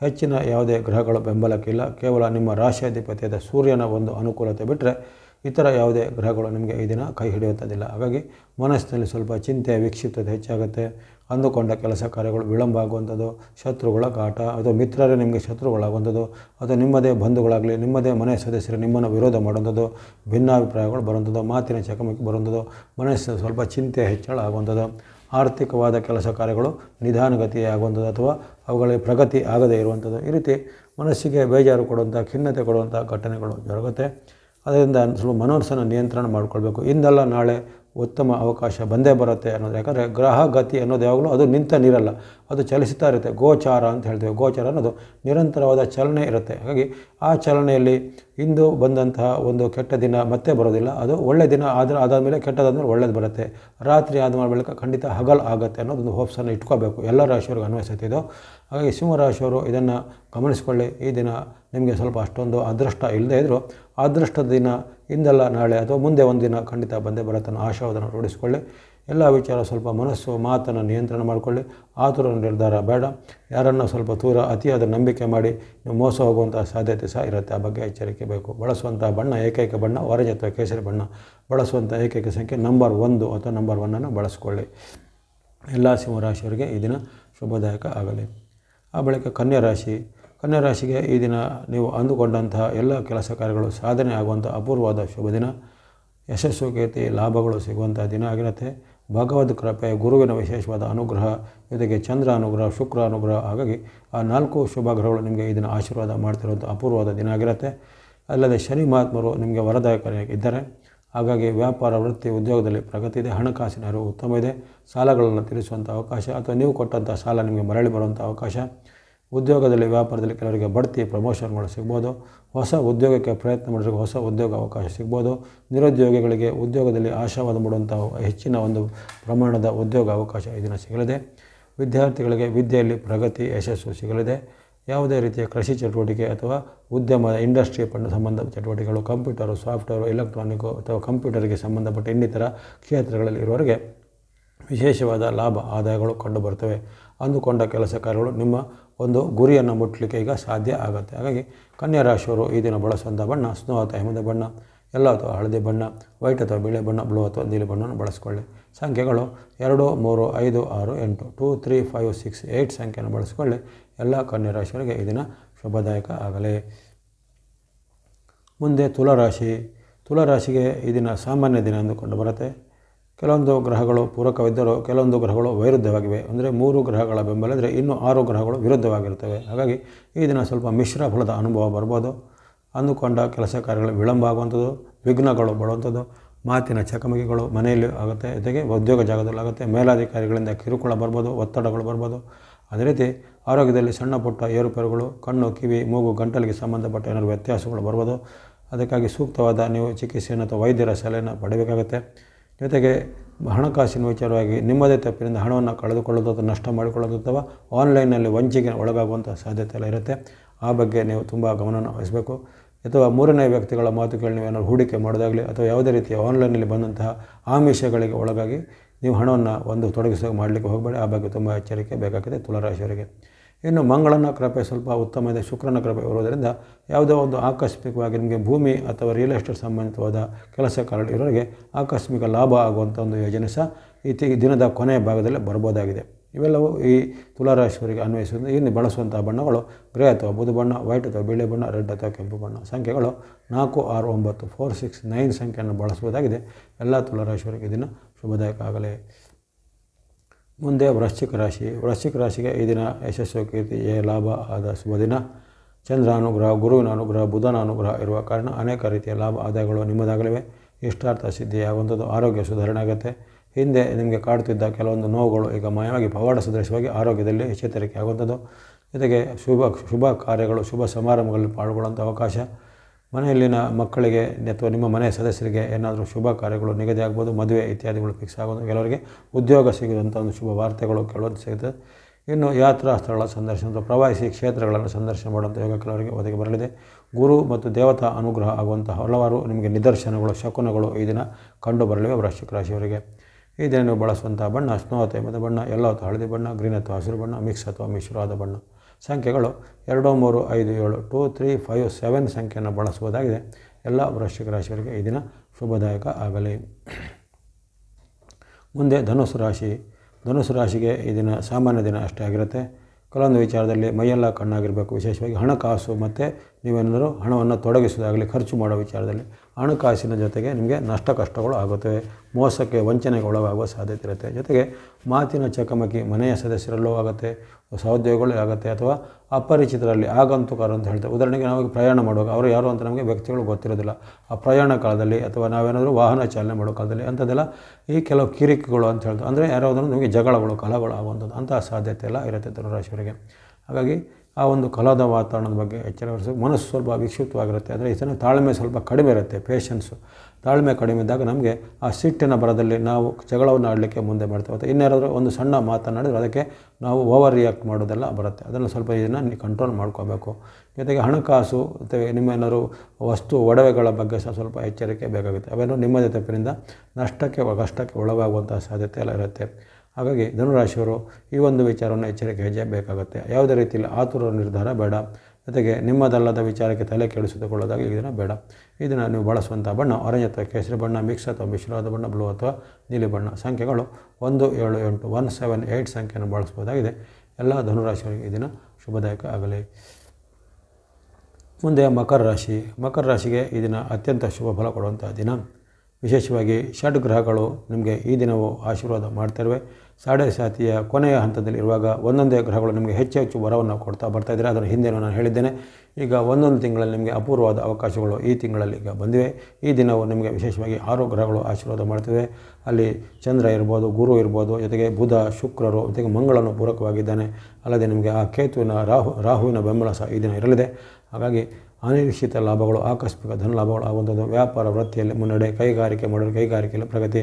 ಹೆಚ್ಚಿನ ಯಾವುದೇ ಗ್ರಹಗಳು ಬೆಂಬಲಕ್ಕಿಲ್ಲ ಕೇವಲ ನಿಮ್ಮ ರಾಶಿ ಅಧಿಪತ್ಯದ ಸೂರ್ಯನ ಒಂದು ಅನುಕೂಲತೆ ಬಿಟ್ಟರೆ ಇತರ ಯಾವುದೇ ಗ್ರಹಗಳು ನಿಮಗೆ ಈ ದಿನ ಕೈ ಹಿಡಿಯುವಂಥದ್ದಿಲ್ಲ. ಹಾಗಾಗಿ ಮನಸ್ಸಿನಲ್ಲಿ ಸ್ವಲ್ಪ ಚಿಂತೆ, ವಿಕ್ಷಿಪ್ತತೆ ಹೆಚ್ಚಾಗುತ್ತೆ. ಅಂದುಕೊಂಡ ಕೆಲಸ ಕಾರ್ಯಗಳು ವಿಳಂಬ ಆಗುವಂಥದ್ದು, ಶತ್ರುಗಳ ಕಾಟ ಅಥವಾ ಮಿತ್ರರೇ ನಿಮಗೆ ಶತ್ರುಗಳಾಗುವಂಥದ್ದು ಅಥವಾ ನಿಮ್ಮದೇ ಬಂಧುಗಳಾಗಲಿ, ನಿಮ್ಮದೇ ಮನೆ ಸದಸ್ಯರು ನಿಮ್ಮನ್ನು ವಿರೋಧ ಮಾಡುವಂಥದ್ದು, ಭಿನ್ನಾಭಿಪ್ರಾಯಗಳು ಬರುವಂಥದ್ದು, ಮಾತಿನ ಚಕಮಕಿ ಬರುವಂಥದ್ದು ಮನಸ್ಸಿನ ಸ್ವಲ್ಪ ಚಿಂತೆ ಹೆಚ್ಚಳ ಆಗುವಂಥದ್ದು, ಆರ್ಥಿಕವಾದ ಕೆಲಸ ಕಾರ್ಯಗಳು ನಿಧಾನಗತಿಯೇ ಆಗುವಂಥದ್ದು ಅಥವಾ ಅವುಗಳಿಗೆ ಪ್ರಗತಿ ಆಗದೇ ಇರುವಂಥದ್ದು. ಈ ರೀತಿ ಮನಸ್ಸಿಗೆ ಬೇಜಾರು ಕೊಡುವಂಥ, ಖಿನ್ನತೆ ಕೊಡುವಂಥ ಘಟನೆಗಳು ಜರುಗುತ್ತೆ. ಅದರಿಂದ ಸ್ವಲ್ಪ ಮನಸ್ಸನ್ನು ನಿಯಂತ್ರಣ ಮಾಡಿಕೊಳ್ಬೇಕು. ಇಂದಲ್ಲ ನಾಳೆ ಉತ್ತಮ ಅವಕಾಶ ಬಂದೇ ಬರುತ್ತೆ ಅನ್ನೋದು. ಯಾಕಂದರೆ ಗ್ರಹ ಗತಿ ಅನ್ನೋದು ಯಾವಾಗಲೂ ಅದು ನಿಂತ ನೀರಲ್ಲ. ಅದು ಚಲಿಸ್ತಾ ಇರುತ್ತೆ. ಗೋಚಾರ ಅಂತ ಹೇಳ್ತೇವೆ. ಗೋಚಾರ ಅನ್ನೋದು ನಿರಂತರವಾದ ಚಲನೆ ಇರುತ್ತೆ. ಹಾಗಾಗಿ ಆ ಚಲನೆಯಲ್ಲಿ ಇಂದು ಬಂದಂತಹ ಒಂದು ಕೆಟ್ಟ ದಿನ ಮತ್ತೆ ಬರೋದಿಲ್ಲ. ಅದು ಒಳ್ಳೆಯ ದಿನ ಆದರೆ ಅದಾದಮೇಲೆ ಕೆಟ್ಟದಾದ್ಮೇಲೆ ಒಳ್ಳೇದು ಬರುತ್ತೆ. ರಾತ್ರಿ ಆದ ಬಳಿಕ ಖಂಡಿತ ಹಗಲ್ ಆಗುತ್ತೆ ಅನ್ನೋದೊಂದು ಹೋಪ್ಸನ್ನು ಇಟ್ಕೋಬೇಕು. ಎಲ್ಲ ರಾಶಿಯವ್ರಿಗೆ ಅನ್ವಯಿಸುತ್ತೆ ಇದು. ಹಾಗಾಗಿ ಸಿಂಹರಾಶಿಯವರು ಇದನ್ನು ಗಮನಿಸ್ಕೊಳ್ಳಿ. ಈ ದಿನ ನಿಮಗೆ ಸ್ವಲ್ಪ ಅಷ್ಟೊಂದು ಅದೃಷ್ಟ ಇಲ್ಲದೇ ಇದ್ದರೂ ಅದೃಷ್ಟದ ದಿನ ಇಂದಲ್ಲ ನಾಳೆ ಅಥವಾ ಮುಂದೆ ಒಂದು ದಿನ ಖಂಡಿತ ಬಂದೇ ಬರತನ ಆಶಾವಾದನ ರೂಢಿಸಿಕೊಳ್ಳಿ. ಎಲ್ಲ ವಿಚಾರ ಸ್ವಲ್ಪ ಮನಸ್ಸು, ಮಾತನ್ನು ನಿಯಂತ್ರಣ ಮಾಡಿಕೊಳ್ಳಿ. ಆತುರ ನಿರ್ಧಾರ ಬೇಡ. ಯಾರನ್ನು ಸ್ವಲ್ಪ ದೂರ ಅತಿಯಾದ ನಂಬಿಕೆ ಮಾಡಿ ನೀವು ಮೋಸ ಹೋಗುವಂಥ ಸಾಧ್ಯತೆ ಸಹ ಇರುತ್ತೆ. ಆ ಬಗ್ಗೆ ಎಚ್ಚರಿಕೆ ಬೇಕು. ಬಳಸುವಂಥ ಬಣ್ಣ, ಏಕೈಕ ಬಣ್ಣ ಹೊರಜ ಅಥವಾ ಕೇಸರಿ ಬಣ್ಣ. ಬಳಸುವಂಥ ಏಕೈಕ ಸಂಖ್ಯೆ ನಂಬರ್ ಒಂದು ಅಥವಾ ನಂಬರ್ ಒನ್ನನ್ನು ಬಳಸ್ಕೊಳ್ಳಿ. ಎಲ್ಲ ಸಿಂಹರಾಶಿಯವರಿಗೆ ಈ ದಿನ ಶುಭದಾಯಕ ಆಗಲಿ. ಆ ಬಳಿಕ ಕನ್ಯಾ ರಾಶಿ. ಕನ್ಯಾ ರಾಶಿಗೆ ಈ ದಿನ ನೀವು ಅಂದುಕೊಂಡಂತಹ ಎಲ್ಲ ಕೆಲಸ ಕಾರ್ಯಗಳು ಸಾಧನೆ ಆಗುವಂಥ ಅಪೂರ್ವವಾದ ಶುಭ ದಿನ. ಯಶಸ್ಸು, ಕೀರ್ತಿ, ಲಾಭಗಳು ಸಿಗುವಂಥ ದಿನ ಆಗಿರುತ್ತೆ. ಭಗವದ್ ಕೃಪೆ, ಗುರುವಿನ ವಿಶೇಷವಾದ ಅನುಗ್ರಹ, ಜೊತೆಗೆ ಚಂದ್ರ ಅನುಗ್ರಹ, ಶುಕ್ರ ಅನುಗ್ರಹ, ಹಾಗಾಗಿ ಆ ನಾಲ್ಕು ಶುಭ ಗ್ರಹಗಳು ನಿಮಗೆ ಇದನ್ನು ಆಶೀರ್ವಾದ ಮಾಡ್ತಿರುವಂಥ ಅಪೂರ್ವವಾದ ದಿನ ಆಗಿರುತ್ತೆ. ಅಲ್ಲದೆ ಶನಿ ಮಹಾತ್ಮರು ನಿಮಗೆ ವರದಾಯಕರಾಗಿದ್ದಾರೆ. ಹಾಗಾಗಿ ವ್ಯಾಪಾರ, ವೃತ್ತಿ, ಉದ್ಯೋಗದಲ್ಲಿ ಪ್ರಗತಿ ಇದೆ, ಹಣಕಾಸಿನ ಅರಿವು ಉತ್ತಮ ಇದೆ. ಸಾಲಗಳನ್ನು ತಿಳಿಸುವಂಥ ಅವಕಾಶ ಅಥವಾ ನೀವು ಕೊಟ್ಟಂಥ ಸಾಲ ನಿಮಗೆ ಮರಳಿ ಬರುವಂಥ ಅವಕಾಶ. ಉದ್ಯೋಗದಲ್ಲಿ, ವ್ಯಾಪಾರದಲ್ಲಿ ಕೆಲವರಿಗೆ ಬಡ್ತಿ ಪ್ರಮೋಷನ್ಗಳು ಸಿಗ್ಬೋದು. ಹೊಸ ಉದ್ಯೋಗಕ್ಕೆ ಪ್ರಯತ್ನ ಮಾಡಿದ್ರೆ ಹೊಸ ಉದ್ಯೋಗ ಅವಕಾಶ ಸಿಗ್ಬೋದು. ನಿರುದ್ಯೋಗಿಗಳಿಗೆ ಉದ್ಯೋಗದಲ್ಲಿ ಆಶಾವಾದ ಮಾಡುವಂಥ ಹೆಚ್ಚಿನ ಒಂದು ಪ್ರಮಾಣದ ಉದ್ಯೋಗ ಅವಕಾಶ ಇದನ್ನು ಸಿಗಲಿದೆ. ವಿದ್ಯಾರ್ಥಿಗಳಿಗೆ ವಿದ್ಯೆಯಲ್ಲಿ ಪ್ರಗತಿ, ಯಶಸ್ಸು ಸಿಗಲಿದೆ. ಯಾವುದೇ ರೀತಿಯ ಕೃಷಿ ಚಟುವಟಿಕೆ ಅಥವಾ ಉದ್ಯಮ ಇಂಡಸ್ಟ್ರಿ ಪಂಡ ಸಂಬಂಧ ಚಟುವಟಿಕೆಗಳು ಕಂಪ್ಯೂಟರು ಸಾಫ್ಟ್ವೇರು ಎಲೆಕ್ಟ್ರಾನಿಕ್ಕು ಅಥವಾ ಕಂಪ್ಯೂಟರ್ಗೆ ಸಂಬಂಧಪಟ್ಟ ಇನ್ನಿತರ ಕ್ಷೇತ್ರಗಳಲ್ಲಿ ಇರುವವರಿಗೆ ವಿಶೇಷವಾದ ಲಾಭ, ಆದಾಯಗಳು ಕಂಡುಬರ್ತವೆ ಅಂದುಕೊಂಡ ಕೆಲಸ ಕಾರ್ಯಗಳು ನಿಮ್ಮ ಒಂದು ಗುರಿಯನ್ನು ಮುಟ್ಟಲಿಕ್ಕೆ ಈಗ ಸಾಧ್ಯ ಆಗುತ್ತೆ. ಹಾಗಾಗಿ ಕನ್ಯಾ ರಾಶಿಯವರು ಈ ದಿನ ಬಳಸುವಂಥ ಬಣ್ಣ, ಸ್ನೋ ಅಥವಾ ಹಿಮದ ಬಣ್ಣ, ಎಲ್ಲ ಅಥವಾ ಹಳದಿ ಬಣ್ಣ, ವೈಟ್ ಅಥವಾ ಬಿಳಿ ಬಣ್ಣ, ಬ್ಲೂ ಅಥವಾ ನೀಲಿ ಬಣ್ಣವನ್ನು ಬಳಸ್ಕೊಳ್ಳಿ. ಸಂಖ್ಯೆಗಳು ಎರಡು, ಮೂರು, ಐದು, ಆರು, ಎಂಟು, two, three, five, six eight ಸಂಖ್ಯೆಯನ್ನು ಬಳಸ್ಕೊಳ್ಳಿ. ಎಲ್ಲ ಕನ್ಯಾ ರಾಶಿಯವರಿಗೆ ಈ ದಿನ ಶುಭದಾಯಕ ಆಗಲಿ. ಮುಂದೆ ತುಲಾರಾಶಿ. ತುಲಾರಾಶಿಗೆ ಈ ದಿನ ಸಾಮಾನ್ಯ ದಿನ ಅಂದುಕೊಂಡು ಬರುತ್ತೆ. ಕೆಲವೊಂದು ಗ್ರಹಗಳು ಪೂರಕವಿದ್ದರೂ ಕೆಲವೊಂದು ಗ್ರಹಗಳು ವೈರುದ್ಧವಾಗಿವೆ ಅಂದರೆ ಮೂರು ಗ್ರಹಗಳ ಬೆಂಬಲ ಇದ್ದರೆ ಇನ್ನೂ ಆರು ಗ್ರಹಗಳು ವಿರುದ್ಧವಾಗಿರುತ್ತವೆ. ಹಾಗಾಗಿ ಈ ದಿನ ಸ್ವಲ್ಪ ಮಿಶ್ರ ಫಲದ ಅನುಭವ ಬರ್ಬೋದು. ಅಂದುಕೊಂಡ ಕೆಲಸ ಕಾರ್ಯಗಳು ವಿಳಂಬ ಆಗುವಂಥದ್ದು ವಿಘ್ನಗಳು ಬರುವಂಥದ್ದು, ಮಾತಿನ ಚಕಮಕಿಗಳು ಮನೆಯಲ್ಲಿ ಆಗುತ್ತೆ, ಜೊತೆಗೆ ಉದ್ಯೋಗ ಜಾಗದಲ್ಲಿ ಆಗುತ್ತೆ, ಮೇಲಾಧಿಕಾರಿಗಳಿಂದ ಕಿರುಕುಳ ಬರ್ಬೋದು, ಒತ್ತಡಗಳು ಬರ್ಬೋದು. ಅದೇ ರೀತಿ ಆರೋಗ್ಯದಲ್ಲಿ ಸಣ್ಣ ಪುಟ್ಟ ಏರುಪೇರುಗಳು, ಕಣ್ಣು, ಕಿವಿ, ಮೂಗು, ಗಂಟಲಿಗೆ ಸಂಬಂಧಪಟ್ಟ ಏನಾದರೂ ವ್ಯತ್ಯಾಸಗಳು ಬರ್ಬೋದು. ಅದಕ್ಕಾಗಿ ಸೂಕ್ತವಾದ ನೀವು ಚಿಕಿತ್ಸೆಯನ್ನು ಅಥವಾ ವೈದ್ಯರ ಸಲಹೆಯನ್ನು ಪಡೆಯಬೇಕಾಗುತ್ತೆ. ಜೊತೆಗೆ ಹಣಕಾಸಿನ ವಿಚಾರವಾಗಿ ನಿಮ್ಮದೇ ತಪ್ಪಿನಿಂದ ಹಣವನ್ನು ಕಳೆದುಕೊಳ್ಳೋದು ಅಥವಾ ನಷ್ಟ ಮಾಡಿಕೊಳ್ಳೋದು ಅಥವಾ ಆನ್ಲೈನ್ನಲ್ಲಿ ವಂಚಿಗೆ ಒಳಗಾಗುವಂಥ ಸಾಧ್ಯತೆ ಎಲ್ಲ ಇರುತ್ತೆ. ಆ ಬಗ್ಗೆ ನೀವು ತುಂಬ ಗಮನ ವಹಿಸಬೇಕು. ಅಥವಾ ಮೂರನೇ ವ್ಯಕ್ತಿಗಳ ಮಾತು ಕೇಳಿ ನೀವು ಏನಾದರೂ ಹೂಡಿಕೆ ಮಾಡೋದಾಗಲಿ ಅಥವಾ ಯಾವುದೇ ರೀತಿಯ ಆನ್ಲೈನಲ್ಲಿ ಬಂದಂತಹ ಆಮಿಷಗಳಿಗೆ ಒಳಗಾಗಿ ನೀವು ಹಣವನ್ನು ಒಂದು ತೊಡಗಿಸೋ ಮಾಡಲಿಕ್ಕೆ ಹೋಗಬೇಡಿ. ಆ ಬಗ್ಗೆ ತುಂಬ ಎಚ್ಚರಿಕೆ ಬೇಕಾಗಿದೆ ತುಲಾರಾಶಿಯವರಿಗೆ ಇನ್ನು ಮಂಗಳನ ಕೃಪೆ ಸ್ವಲ್ಪ ಉತ್ತಮ ಇದೆ ಶುಕ್ರನ ಕೃಪೆ ಬರುವುದರಿಂದ ಯಾವುದೋ ಒಂದು ಆಕಸ್ಮಿಕವಾಗಿ ನಿಮಗೆ ಭೂಮಿ ಅಥವಾ ರಿಯಲ್ ಎಸ್ಟೇಟ್ ಸಂಬಂಧಿತವಾದ ಕೆಲಸ ಕಾರ್ಯ ಇರೋರಿಗೆ ಆಕಸ್ಮಿಕ ಲಾಭ ಆಗುವಂಥ ಒಂದು ಯೋಜನೆ ಸಹ ಈ ದಿನದ ಕೊನೆಯ ಭಾಗದಲ್ಲಿ ಬರ್ಬೋದಾಗಿದೆ. ಇವೆಲ್ಲವೂ ಈ ತುಲಾರಾಶಿಯವರಿಗೆ ಅನ್ವಯಿಸುವುದು ಇನ್ನು ಬಳಸುವಂಥ ಬಣ್ಣಗಳು ಗ್ರೇ ಅಥವಾ ಬುದು ಬಣ್ಣ, ವೈಟ್ ಅಥವಾ ಬಿಳಿ ಬಣ್ಣ, ರೆಡ್ ಅಥವಾ ಕೆಂಪು ಬಣ್ಣ ಸಂಖ್ಯೆಗಳು ನಾಲ್ಕು, ಆರು, ಒಂಬತ್ತು, ಫೋರ್, ಸಿಕ್ಸ್, ನೈನ್ ಸಂಖ್ಯೆಯನ್ನು ಬಳಸುವುದಾಗಿದೆ ಎಲ್ಲ ತುಲಾರಾಶಿಯವರಿಗೆ ಇದನ್ನು ಶುಭದಾಯಕ ಆಗಲಿ. ಮುಂದೆ ವೃಶ್ಚಿಕ ರಾಶಿ. ವೃಶ್ಚಿಕ ರಾಶಿಗೆ ಈ ದಿನ ಯಶಸ್ಸು ಕೀರ್ತಿ ಲಾಭ ಆದ ಶುಭ ದಿನ. ಚಂದ್ರ ಅನುಗ್ರಹ ಗುರುವಿನ ಅನುಗ್ರಹ ಬುಧನ ಅನುಗ್ರಹ ಇರುವ ಕಾರಣ ಅನೇಕ ರೀತಿಯ ಲಾಭ ಆದಾಯಗಳು ನಿಮ್ಮದಾಗಲಿವೆ. ಇಷ್ಟಾರ್ಥ ಸಿದ್ಧಿಯಾಗುವಂಥದ್ದು ಆರೋಗ್ಯ ಸುಧಾರಣೆ ಆಗುತ್ತೆ. ಹಿಂದೆ ನಿಮಗೆ ಕಾಡುತ್ತಿದ್ದ ಕೆಲವೊಂದು ನೋವುಗಳು ಈಗ ಮಾಯವಾಗಿ ಪವಾಡ ಸದೃಶವಾಗಿ ಆರೋಗ್ಯದಲ್ಲಿ ಎಚ್ಚೆತ್ತರಿಕೆ ಆಗುವಂಥದ್ದು ಜೊತೆಗೆ ಶುಭ ಶುಭ ಕಾರ್ಯಗಳು, ಶುಭ ಸಮಾರಂಭಗಳಲ್ಲಿ ಪಾಲ್ಗೊಳ್ಳುವಂಥ ಅವಕಾಶ. ಮನೆಯಲ್ಲಿನ ಮಕ್ಕಳಿಗೆ ಅಥವಾ ನಿಮ್ಮ ಮನೆಯ ಸದಸ್ಯರಿಗೆ ಏನಾದರೂ ಶುಭ ಕಾರ್ಯಗಳು, ನಿಗದಿ ಆಗ್ಬೋದು, ಮದುವೆ ಇತ್ಯಾದಿಗಳು ಫಿಕ್ಸ್ ಆಗೋದು, ಕೆಲವರಿಗೆ ಉದ್ಯೋಗ ಸಿಗುವಂಥ ಒಂದು ಶುಭ ವಾರ್ತೆಗಳು ಕೆಲವೊಂದು ಸಿಗುತ್ತೆ. ಇನ್ನು ಯಾತ್ರಾ ಸ್ಥಳಗಳ ಸಂದರ್ಶನ ಅಥವಾ ಪ್ರವಾಸಿ ಕ್ಷೇತ್ರಗಳನ್ನು ಸಂದರ್ಶನ ಮಾಡುವಂಥ ಯೋಗ ಕೆಲವರಿಗೆ ಒದಗಿ ಬರಲಿದೆ. ಗುರು ಮತ್ತು ದೇವತಾ ಅನುಗ್ರಹ ಆಗುವಂತಹ ಹಲವಾರು ನಿಮಗೆ ನಿದರ್ಶನಗಳು, ಶಕುನಗಳು ಈ ದಿನ ಕಂಡು ಬರಲಿವೆ ವೃಶ್ಚಿಕ ರಾಶಿಯವರಿಗೆ. ಈ ದಿನ ನೀವು ಬಳಸುವಂಥ ಬಣ್ಣ, ಸ್ನೋ ಮತ್ತು ಬಣ್ಣ, ಎಲ್ಲೋ ಅಥವಾ ಹಳದಿ ಬಣ್ಣ, ಗ್ರೀನ್ ಅಥವಾ ಹಸಿರು ಬಣ್ಣ, ಮಿಕ್ಸ್ ಅಥವಾ ಮಿಶ್ರವಾದ ಬಣ್ಣ. ಸಂಖ್ಯೆಗಳು ಎರಡು ಮೂರು ಐದು ಏಳು ಟೂ ತ್ರೀ ಫೈವ್ ಸೆವೆನ್ ಸಂಖ್ಯೆಯನ್ನು ಬಳಸುವುದಾಗಿದೆ ಎಲ್ಲ ವೃಶ್ಚಿಕ ರಾಶಿಯವರಿಗೆ ಈ ದಿನ ಶುಭದಾಯಕ ಆಗಲಿ. ಮುಂದೆ ಧನುಸು ರಾಶಿ. ಧನುಸು ರಾಶಿಗೆ ಈ ದಿನ ಸಾಮಾನ್ಯ ದಿನ ಅಷ್ಟೇ ಆಗಿರುತ್ತೆ. ಕೆಲವೊಂದು ವಿಚಾರದಲ್ಲಿ ಮೈಯೆಲ್ಲ ಕಣ್ಣಾಗಿರಬೇಕು. ವಿಶೇಷವಾಗಿ ಹಣಕಾಸು ಮತ್ತು ನೀವೇನಾದರೂ ಹಣವನ್ನು ತೊಡಗಿಸೋದಾಗಲಿ ಖರ್ಚು ಮಾಡೋ ವಿಚಾರದಲ್ಲಿ ಹಣಕಾಸಿನ ಜೊತೆಗೆ ನಿಮಗೆ ನಷ್ಟ ಕಷ್ಟಗಳು ಆಗುತ್ತವೆ ಮೋಸಕ್ಕೆ ವಂಚನೆಗೆ ಒಳಗಾಗುವ ಸಾಧ್ಯತೆ ಇರುತ್ತೆ. ಜೊತೆಗೆ ಮಾತಿನ ಚಕಮಕಿ ಮನೆಯ ಸದಸ್ಯರಲ್ಲೂ ಆಗುತ್ತೆ ಸಹೋದ್ಯೋಗಿಗಳು ಆಗುತ್ತೆ ಅಥವಾ ಅಪರಿಚಿತರಲ್ಲಿ ಆಗಂತುಕರು ಅಂತ ಹೇಳ್ತಾರೆ. ಉದಾಹರಣೆಗೆ ನಾವು ಪ್ರಯಾಣ ಮಾಡುವಾಗ ಅವರು ಯಾರು ಅಂತ ನಮಗೆ ವ್ಯಕ್ತಿಗಳು ಗೊತ್ತಿರೋದಿಲ್ಲ. ಆ ಪ್ರಯಾಣ ಕಾಲದಲ್ಲಿ ಅಥವಾ ನಾವೇನಾದರೂ ವಾಹನ ಚಾಲನೆ ಮಾಡೋ ಕಾಲದಲ್ಲಿ ಅಂಥದ್ದೆಲ್ಲ ಈ ಕೆಲವು ಕಿರಿಕಿಗಳು ಅಂತ ಹೇಳ್ತಾರೆ. ಅಂದರೆ ಯಾರಾದರೂ ನಮಗೆ ಜಗಳಗಳು ಕಲಗಳು ಆಗುವಂಥದ್ದು ಅಂತಹ ಸಾಧ್ಯತೆ ಎಲ್ಲ ಇರುತ್ತೆ ಧನುರಾಶಿಯವರಿಗೆ. ಹಾಗಾಗಿ ಆ ಒಂದು ಕಲಾದ ವಾತಾವರಣದ ಬಗ್ಗೆ ಎಚ್ಚರ ವಹಿಸಿ ಮನಸ್ಸು ಸ್ವಲ್ಪ ವಿಕ್ಷಿಪ್ತವಾಗಿರುತ್ತೆ. ಅಂದರೆ ಇದನ್ನು ತಾಳ್ಮೆ ಸ್ವಲ್ಪ ಕಡಿಮೆ ಇರುತ್ತೆ ಪೇಷನ್ಸು ತಾಳ್ಮೆ ಕಡಿಮೆ ಇದ್ದಾಗ ನಮಗೆ ಆ ಸಿಟ್ಟಿನ ಬರದಲ್ಲಿ ನಾವು ಜಗಳವನ್ನು ಆಡಲಿಕ್ಕೆ ಮುಂದೆ ಮಾಡ್ತೇವೆ ಅಥವಾ ಇನ್ಯಾರಾದರೂ ಒಂದು ಸಣ್ಣ ಮಾತನಾಡಿದರೆ ಅದಕ್ಕೆ ನಾವು ಓವರ್ ರಿಯಾಕ್ಟ್ ಮಾಡೋದೆಲ್ಲ ಬರುತ್ತೆ. ಅದನ್ನು ಸ್ವಲ್ಪ ಇದನ್ನು ಕಂಟ್ರೋಲ್ ಮಾಡ್ಕೋಬೇಕು. ಜೊತೆಗೆ ಹಣಕಾಸು ಅಥವಾ ನಿಮ್ಮೇನಾದ್ರು ವಸ್ತು ಒಡವೆಗಳ ಬಗ್ಗೆ ಸಹ ಸ್ವಲ್ಪ ಎಚ್ಚರಿಕೆ ಬೇಕಾಗುತ್ತೆ. ಅವೇನೋ ನಿಮ್ಮದೇ ತಪ್ಪಿನಿಂದ ನಷ್ಟಕ್ಕೆ ಕಷ್ಟಕ್ಕೆ ಒಳಗಾಗುವಂಥ ಸಾಧ್ಯತೆ ಎಲ್ಲ ಇರುತ್ತೆ. ಹಾಗಾಗಿ ಧನುರಾಶಿಯವರು ಈ ಒಂದು ವಿಚಾರವನ್ನು ಎಚ್ಚರಿಕೆ ಹೆಜ್ಜೆ ಬೇಕಾಗುತ್ತೆ ಯಾವುದೇ ರೀತಿಯಲ್ಲಿ ಆತುರ ನಿರ್ಧಾರ ಬೇಡ. ಜೊತೆಗೆ ನಿಮ್ಮದಲ್ಲದ ವಿಚಾರಕ್ಕೆ ತಲೆ ಕೆಡಿಸಿಕೊಳ್ಳೋದಾಗ ಇದನ್ನು ದಿನ ಬೇಡ. ಇದನ್ನು ದಿನ ನೀವು ಬಳಸುವಂಥ ಬಣ್ಣ ಆರೆಂಜ್ ಅಥವಾ ಕೇಸರಿ ಬಣ್ಣ ಮಿಕ್ಸ್ ಅಥವಾ ಮಿಶ್ರವಾದ ಬಣ್ಣ ಬ್ಲೂ ಅಥವಾ ನೀಲಿ ಬಣ್ಣ ಸಂಖ್ಯೆಗಳು ಒಂದು, ಏಳು, ಎಂಟು ಒನ್ ಸೆವೆನ್ ಏಯ್ಟ್ ಸಂಖ್ಯೆಯನ್ನು ಬಳಸ್ಬೋದಾಗಿದೆ ಎಲ್ಲ ಧನುರಾಶಿಯವರಿಗೆ ಇದನ್ನು ದಿನ ಶುಭದಾಯಕ ಆಗಲಿ. ಮುಂದೆ ಮಕರ ರಾಶಿ. ಮಕರ ರಾಶಿಗೆ ಇದನ್ನು ದಿನ ಅತ್ಯಂತ ಶುಭ ಫಲ ಕೊಡುವಂಥ ದಿನ. ವಿಶೇಷವಾಗಿ ಷಡ್ ಗ್ರಹಗಳು ನಿಮಗೆ ಈ ದಿನವೂ ಆಶೀರ್ವಾದ ಮಾಡ್ತಿರುವೆ ಸಾಡೆ ಸಾತಿಯ ಕೊನೆಯ ಹಂತದಲ್ಲಿ ಇರುವಾಗ ಒಂದೊಂದೇ ಗ್ರಹಗಳು ನಿಮಗೆ ಹೆಚ್ಚು ಹೆಚ್ಚು ವರವನ್ನು ಕೊಡ್ತಾ ಬರ್ತಾ ಇದ್ದಾರೆ. ಅದರ ಹಿಂದೆ ನಾನು ಹೇಳಿದ್ದೇನೆ, ಈಗ ಒಂದೊಂದು ತಿಂಗಳಲ್ಲಿ ನಿಮಗೆ ಅಪೂರ್ವವಾದ ಅವಕಾಶಗಳು ಈ ತಿಂಗಳಲ್ಲಿ ಈಗ ಬಂದಿವೆ. ಈ ದಿನವು ನಿಮಗೆ ವಿಶೇಷವಾಗಿ ಆರು ಗ್ರಹಗಳು ಆಶೀರ್ವಾದ ಮಾಡ್ತಿವೆ. ಅಲ್ಲಿ ಚಂದ್ರ ಇರ್ಬೋದು, ಗುರು ಇರ್ಬೋದು, ಜೊತೆಗೆ ಬುಧ, ಶುಕ್ರರು, ಜೊತೆಗೆ ಮಂಗಳನು ಪೂರಕವಾಗಿದ್ದಾನೆ. ಅಲ್ಲದೆ ನಿಮಗೆ ಆ ಕೇತುವಿನ ರಾಹು, ರಾಹುವಿನ ಬೆಂಬಲ ಸಹ ಈ ದಿನ ಇರಲಿದೆ. ಹಾಗಾಗಿ ಅನಿರೀಕ್ಷಿತ ಲಾಭಗಳು, ಆಕಸ್ಮಿಕ ಧನ ಲಾಭಗಳು ಆಗುವಂಥದ್ದು. ವ್ಯಾಪಾರ ವೃತ್ತಿಯಲ್ಲಿ ಮುನ್ನಡೆ, ಕೈಗಾರಿಕೆ ಮಾಡಲು ಕೈಗಾರಿಕೆಯಲ್ಲಿ ಪ್ರಗತಿ,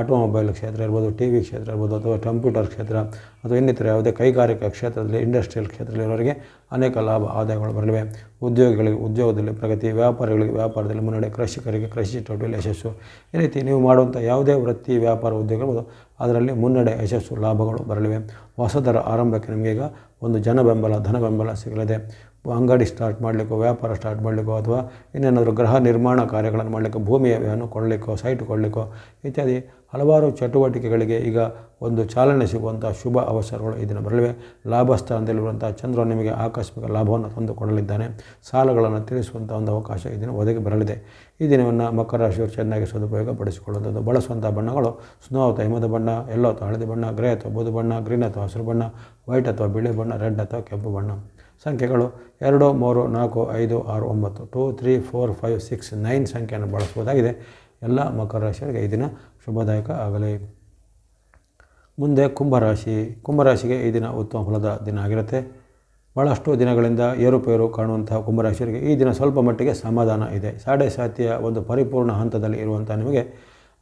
ಆಟೋಮೊಬೈಲ್ ಕ್ಷೇತ್ರ ಇರ್ಬೋದು ಟಿ ವಿ ಕ್ಷೇತ್ರ ಇರ್ಬೋದು, ಅಥವಾ ಕಂಪ್ಯೂಟರ್ ಕ್ಷೇತ್ರ, ಅಥವಾ ಇನ್ನಿತರ ಯಾವುದೇ ಕೈಗಾರಿಕಾ ಕ್ಷೇತ್ರದಲ್ಲಿ, ಇಂಡಸ್ಟ್ರಿಯಲ್ ಕ್ಷೇತ್ರದಲ್ಲಿರೋರಿಗೆ ಅನೇಕ ಲಾಭ ಆದಾಯಗಳು ಬರಲಿವೆ. ಉದ್ಯೋಗಿಗಳಿಗೆ ಉದ್ಯೋಗದಲ್ಲಿ ಪ್ರಗತಿ, ವ್ಯಾಪಾರಿಗಳಿಗೆ ವ್ಯಾಪಾರದಲ್ಲಿ ಮುನ್ನಡೆ, ಕೃಷಿಕರಿಗೆ ಕೃಷಿ ಚಟುವಟಿಕೆಯಲ್ಲಿ ಯಶಸ್ಸು. ಈ ರೀತಿ ನೀವು ಮಾಡುವಂಥ ಯಾವುದೇ ವೃತ್ತಿ, ವ್ಯಾಪಾರ ಉದ್ಯೋಗ ಇರ್ಬೋದು, ಅದರಲ್ಲಿ ಮುನ್ನಡೆ, ಯಶಸ್ಸು, ಲಾಭಗಳು ಬರಲಿವೆ. ಹೊಸದರ ಆರಂಭಕ್ಕೆ ನಿಮಗೀಗ ಒಂದು ಜನ ಬೆಂಬಲ ಧನ ಬೆಂಬಲ ಸಿಗಲಿದೆ. ಅಂಗಡಿ ಸ್ಟಾರ್ಟ್ ಮಾಡಲಿಕ್ಕೋ, ವ್ಯಾಪಾರ ಸ್ಟಾರ್ಟ್ ಮಾಡಲಿಕ್ಕೋ ಅಥವಾ ಇನ್ನೇನಾದರೂ ಗೃಹ ನಿರ್ಮಾಣ ಕಾರ್ಯಗಳನ್ನು ಮಾಡಲಿಕ್ಕೆ ಭೂಮಿಯನ್ನು ಕೊಡಲಿಕ್ಕೋ ಸೈಟ್ ಕೊಡಲಿಕ್ಕೋ ಇತ್ಯಾದಿ ಹಲವಾರು ಚಟುವಟಿಕೆಗಳಿಗೆ ಈಗ ಒಂದು ಚಾಲನೆ ಸಿಗುವಂಥ ಶುಭ ಅವಸರಗಳು ಈ ದಿನ ಬರಲಿವೆ. ಲಾಭ ಸ್ಥಾನದಲ್ಲಿರುವಂಥ ಚಂದ್ರ ನಿಮಗೆ ಆಕಸ್ಮಿಕ ಲಾಭವನ್ನು ತಂದುಕೊಡಲಿದ್ದಾನೆ. ಸಾಲಗಳನ್ನು ತಿಳಿಸುವಂಥ ಒಂದು ಅವಕಾಶ ಈ ದಿನ ಒದಗಿ ಬರಲಿದೆ. ಈ ದಿನವನ್ನು ಮಕರ ರಾಶಿಯವರು ಚೆನ್ನಾಗಿ ಸದುಪಯೋಗ ಪಡಿಸಿಕೊಳ್ಳುವಂಥದ್ದು ಬಳಸುವಂಥ ಬಣ್ಣಗಳು ಸ್ನೋ ಅಥವಾ ಹಿಮದ ಬಣ್ಣ ಎಲ್ಲೋ ಅಥವಾ ಹಳದಿ ಬಣ್ಣ ಗ್ರೇ ಅಥವಾ ಬೂದು ಬಣ್ಣ ಗ್ರೀನ್ ಅಥವಾ ಹಸಿರು ಬಣ್ಣ ವೈಟ್ ಅಥವಾ ಬಿಳಿ ಬಣ್ಣ ರೆಡ್ ಅಥವಾ ಕೆಂಪು ಬಣ್ಣ. ಸಂಖ್ಯೆಗಳು ಎರಡು, ಮೂರು, ನಾಲ್ಕು, ಐದು, ಆರು, ಒಂಬತ್ತು, two, three, four, five, six, nine ಸಂಖ್ಯೆಯನ್ನು ಬಳಸ್ಬೋದಾಗಿದೆ. ಎಲ್ಲ ಮಕರ ರಾಶಿಯವರಿಗೆ ಈ ದಿನ ಶುಭದಾಯಕ ಆಗಲಿ. ಮುಂದೆ ಕುಂಭರಾಶಿ. ಕುಂಭರಾಶಿಗೆ ಈ ದಿನ ಉತ್ತಮ ಫಲದ ದಿನ ಆಗಿರುತ್ತೆ. ಭಾಳಷ್ಟು ದಿನಗಳಿಂದ ಏರುಪೇರು ಕಾಣುವಂತಹ ಕುಂಭರಾಶಿಯರಿಗೆ ಈ ದಿನ ಸ್ವಲ್ಪ ಮಟ್ಟಿಗೆ ಸಮಾಧಾನ ಇದೆ. ಸಾಡೆ ಸಾತಿಯ ಒಂದು ಪರಿಪೂರ್ಣ ಹಂತದಲ್ಲಿ ಇರುವಂಥ ನಿಮಗೆ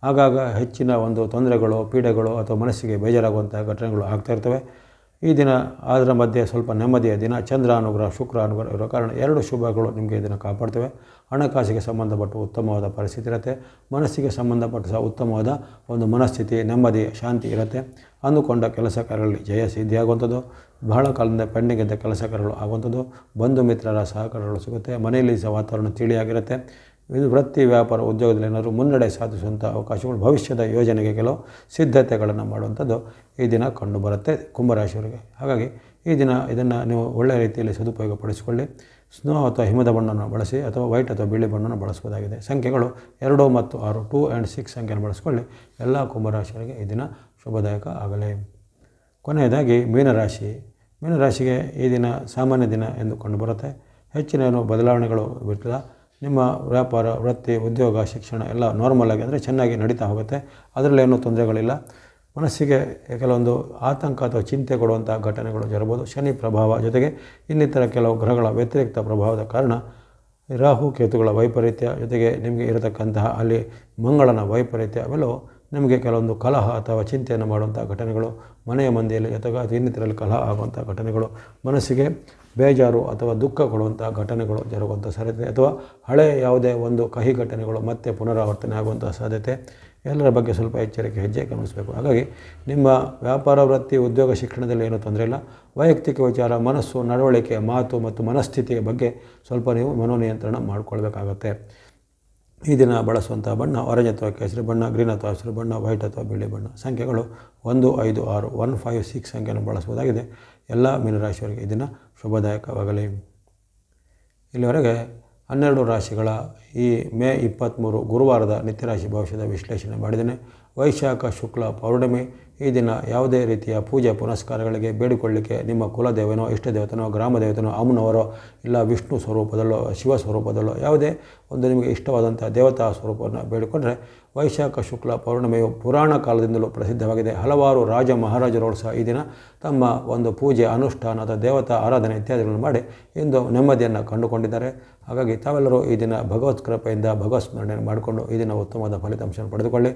ಆಗಾಗ ಹೆಚ್ಚಿನ ಒಂದು ತೊಂದರೆಗಳು, ಪೀಡೆಗಳು ಅಥವಾ ಮನಸ್ಸಿಗೆ ಬೇಜಾರಾಗುವಂಥ ಘಟನೆಗಳು ಆಗ್ತಾ ಇರ್ತವೆ. ಈ ದಿನ ಅದರ ಮಧ್ಯೆ ಸ್ವಲ್ಪ ನೆಮ್ಮದಿಯ ದಿನ, ಚಂದ್ರ ಅನುಗ್ರಹ, ಶುಕ್ರ ಅನುಗ್ರಹ ಇರೋ ಕಾರಣ ಎರಡು ಶುಭಗಳು ನಿಮಗೆ ಇದನ್ನು ಕಾಪಾಡ್ತವೆ. ಹಣಕಾಸಿಗೆ ಸಂಬಂಧಪಟ್ಟ ಉತ್ತಮವಾದ ಪರಿಸ್ಥಿತಿ ಇರುತ್ತೆ. ಮನಸ್ಸಿಗೆ ಸಂಬಂಧಪಟ್ಟ ಸಹ ಉತ್ತಮವಾದ ಒಂದು ಮನಸ್ಥಿತಿ, ನೆಮ್ಮದಿ, ಶಾಂತಿ ಇರುತ್ತೆ. ಅಂದುಕೊಂಡ ಕೆಲಸ ಕಾರ್ಯಗಳಲ್ಲಿ ಜಯ ಸಿದ್ಧಿಯಾಗುವಂಥದ್ದು. ಬಹಳ ಕಾಲದಿಂದ ಪೆಂಡಿಂಗ್ ಇದ್ದ ಕೆಲಸ ಕಾರ್ಯಗಳು ಆಗುವಂಥದ್ದು. ಬಂಧು ಮಿತ್ರರ ಸಹಕಾರಗಳು ಸಿಗುತ್ತೆ. ಮನೆಯಲ್ಲಿ ಸಹ ವಾತಾವರಣ ತಿಳಿಯಾಗಿರುತ್ತೆ. ಇದು ವೃತ್ತಿ, ವ್ಯಾಪಾರ, ಉದ್ಯೋಗದಲ್ಲಿ ಏನಾದರೂ ಮುನ್ನಡೆ ಸಾಧಿಸುವಂಥ ಅವಕಾಶಗಳು, ಭವಿಷ್ಯದ ಯೋಜನೆಗೆ ಕೆಲವು ಸಿದ್ಧತೆಗಳನ್ನು ಮಾಡುವಂಥದ್ದು ಈ ದಿನ ಕಂಡುಬರುತ್ತೆ ಕುಂಭರಾಶಿಯವರಿಗೆ. ಹಾಗಾಗಿ ಈ ದಿನ ಇದನ್ನು ನೀವು ಒಳ್ಳೆಯ ರೀತಿಯಲ್ಲಿ ಸದುಪಯೋಗ ಪಡಿಸಿಕೊಳ್ಳಿ ಸ್ನೋ ಅಥವಾ ಹಿಮದ ಬಣ್ಣವನ್ನು ಬಳಸಿ ಅಥವಾ ವೈಟ್ ಅಥವಾ ಬಿಳಿ ಬಣ್ಣವನ್ನು ಬಳಸಬಹುದಾಗಿದೆ ಸಂಖ್ಯೆಗಳು ಎರಡು ಮತ್ತು ಆರು, ಟೂ ಆ್ಯಂಡ್ ಸಿಕ್ಸ್ ಸಂಖ್ಯೆಯನ್ನು ಬಳಸಿಕೊಳ್ಳಿ. ಎಲ್ಲ ಕುಂಭರಾಶಿಯವರಿಗೆ ಈ ದಿನ ಶುಭದಾಯಕ ಆಗಲಿ. ಕೊನೆಯದಾಗಿ ಮೀನರಾಶಿ. ಮೀನರಾಶಿಗೆ ಈ ದಿನ ಸಾಮಾನ್ಯ ದಿನ ಎಂದು ಕಂಡುಬರುತ್ತೆ ಹೆಚ್ಚಿನ ಏನು ಬದಲಾವಣೆಗಳು ಬಿಟ್ಟಿಲ್ಲ. ನಿಮ್ಮ ವ್ಯಾಪಾರ, ವೃತ್ತಿ, ಉದ್ಯೋಗ, ಶಿಕ್ಷಣ ಎಲ್ಲ ನಾರ್ಮಲ್ ಆಗಿ ಅಂದರೆ ಚೆನ್ನಾಗಿ ನಡೀತಾ ಹೋಗುತ್ತೆ. ಅದರಲ್ಲೇನೂ ತೊಂದರೆಗಳಿಲ್ಲ. ಮನಸ್ಸಿಗೆ ಕೆಲವೊಂದು ಆತಂಕ ಅಥವಾ ಚಿಂತೆ ಕೊಡುವಂಥ ಘಟನೆಗಳು ಜರಬಹುದು ಶನಿ ಪ್ರಭಾವ ಜೊತೆಗೆ ಇನ್ನಿತರ ಕೆಲವು ಗ್ರಹಗಳ ವ್ಯತಿರಿಕ್ತ ಪ್ರಭಾವದ ಕಾರಣ ರಾಹು ಕೇತುಗಳ ವೈಪರೀತ್ಯ ಜೊತೆಗೆ ನಿಮಗೆ ಇರತಕ್ಕಂತಹ ಅಲ್ಲಿ ಮಂಗಳನ ವೈಪರೀತ್ಯ ಅವೆಲ್ಲವೂ ನಿಮಗೆ ಕೆಲವೊಂದು ಕಲಹ ಅಥವಾ ಚಿಂತೆಯನ್ನು ಮಾಡುವಂಥ ಘಟನೆಗಳು, ಮನೆಯ ಮಂದಿಯಲ್ಲಿ ಅಥವಾ ಇನ್ನಿತರಲ್ಲಿ ಕಲಹ ಆಗುವಂಥ ಘಟನೆಗಳು, ಮನಸ್ಸಿಗೆ ಬೇಜಾರು ಅಥವಾ ದುಃಖ ಕೊಡುವಂಥ ಘಟನೆಗಳು ಜರುಗುವಂಥ ಸಾಧ್ಯತೆ, ಅಥವಾ ಹಳೆ ಯಾವುದೇ ಒಂದು ಕಹಿ ಘಟನೆಗಳು ಮತ್ತೆ ಪುನರಾವರ್ತನೆ ಆಗುವಂಥ ಸಾಧ್ಯತೆ, ಎಲ್ಲರ ಬಗ್ಗೆ ಸ್ವಲ್ಪ ಎಚ್ಚರಿಕೆ, ಹೆಜ್ಜೆ ಗಮನಿಸಬೇಕು. ಹಾಗಾಗಿ ನಿಮ್ಮ ವ್ಯಾಪಾರ, ವೃತ್ತಿ, ಉದ್ಯೋಗ, ಶಿಕ್ಷಣದಲ್ಲಿ ಏನೂ ತೊಂದರೆ ಇಲ್ಲ. ವೈಯಕ್ತಿಕ ವಿಚಾರ, ಮನಸ್ಸು, ನಡವಳಿಕೆ, ಮಾತು ಮತ್ತು ಮನಸ್ಥಿತಿಯ ಬಗ್ಗೆ ಸ್ವಲ್ಪ ನೀವು ಮನೋನಿಯಂತ್ರಣ ಮಾಡಿಕೊಳ್ಬೇಕಾಗತ್ತೆ. ಈ ದಿನ ಬಳಸುವಂಥ ಬಣ್ಣ ಆರೆಂಜ್ ಅಥವಾ ಕೇಸರಿ ಬಣ್ಣ ಗ್ರೀನ್ ಅಥವಾ ಹಸಿರು ಬಣ್ಣ ವೈಟ್ ಅಥವಾ ಬಿಳಿ ಬಣ್ಣ. ಸಂಖ್ಯೆಗಳು ಒಂದು, ಐದು, ಆರು ಒನ್ ಫೈವ್ ಸಿಕ್ಸ್ ಸಂಖ್ಯೆಯನ್ನು ಬಳಸ್ಬೋದಾಗಿದೆ ಎಲ್ಲ ಮೀನರಾಶಿಯವರಿಗೆ ಈ ದಿನ ಶುಭದಾಯಕವಾಗಲಿ. ಇಲ್ಲಿವರೆಗೆ ಹನ್ನೆರಡು ರಾಶಿಗಳ ಈ ಮೇ ಇಪ್ಪತ್ತ್ಮೂರು ಗುರುವಾರದ ನಿತ್ಯರಾಶಿ ಭವಿಷ್ಯದ ವಿಶ್ಲೇಷಣೆ ಮಾಡಿದ್ದೇನೆ. ವೈಶಾಖ ಶುಕ್ಲ ಪೌರ್ಣಮಿ ಈ ದಿನ ಯಾವುದೇ ರೀತಿಯ ಪೂಜೆ ಪುನಸ್ಕಾರಗಳಿಗೆ ಬೇಡಿಕೊಳ್ಳಿಕ್ಕೆ ನಿಮ್ಮ ಕುಲದೇವನೋ, ಇಷ್ಟದೇವತನೋ ಗ್ರಾಮ ದೇವತನೋ ಅಮ್ಮನವರೋ, ಇಲ್ಲ ವಿಷ್ಣು ಸ್ವರೂಪದಲ್ಲೋ, ಶಿವ ಸ್ವರೂಪದಲ್ಲೋ ಯಾವುದೇ ಒಂದು ನಿಮಗೆ ಇಷ್ಟವಾದಂಥ ದೇವತಾ ಸ್ವರೂಪವನ್ನು ಬೇಡಿಕೊಂಡ್ರೆ ವೈಶಾಖ ಶುಕ್ಲ ಪೌರ್ಣಮಿಯು ಪುರಾಣ ಕಾಲದಿಂದಲೂ ಪ್ರಸಿದ್ಧವಾಗಿದೆ. ಹಲವಾರು ರಾಜ ಮಹಾರಾಜರು ಸಹ ಈ ದಿನ ತಮ್ಮ ಒಂದು ಪೂಜೆ ಅನುಷ್ಠಾನ ಅಥವಾ ದೇವತಾ ಆರಾಧನೆ ಇತ್ಯಾದಿಗಳನ್ನು ಮಾಡಿ ಇಂದು ನೆಮ್ಮದಿಯನ್ನು ಕಂಡುಕೊಂಡಿದ್ದಾರೆ. ಹಾಗಾಗಿ ತಾವೆಲ್ಲರೂ ಈ ದಿನ ಭಗವತ್ ಕೃಪೆಯಿಂದ ಭಗವತ್ ಸ್ಮರಣೆಯನ್ನು ಮಾಡಿಕೊಂಡು ಈ ದಿನ ಉತ್ತಮವಾದ ಫಲಿತಾಂಶವನ್ನು ಪಡೆದುಕೊಳ್ಳಿ.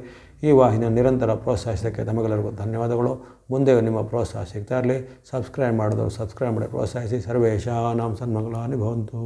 ಈ ವಾಹಿನಿಯ ನಿರಂತರ ಪ್ರೋತ್ಸಾಹಿಸಿದಕ್ಕೆ ತಮಗೆಲ್ಲರಿಗೂ ಧನ್ಯವಾದಗಳು. ಮುಂದೆ ನಿಮ್ಮ ಪ್ರೋತ್ಸಾಹ ಸಿಗ್ತಾ ಇರಲಿ. ಸಬ್ಸ್ಕ್ರೈಬ್ ಮಾಡಿದವರು ಸಬ್ಸ್ಕ್ರೈಬ್ ಮಾಡಿ ಪ್ರೋತ್ಸಾಹಿಸಿ. ಸರ್ವೇಶಾನಾಂ ಸನ್ಮಂಗಲಾನಿ ಭವಂತು.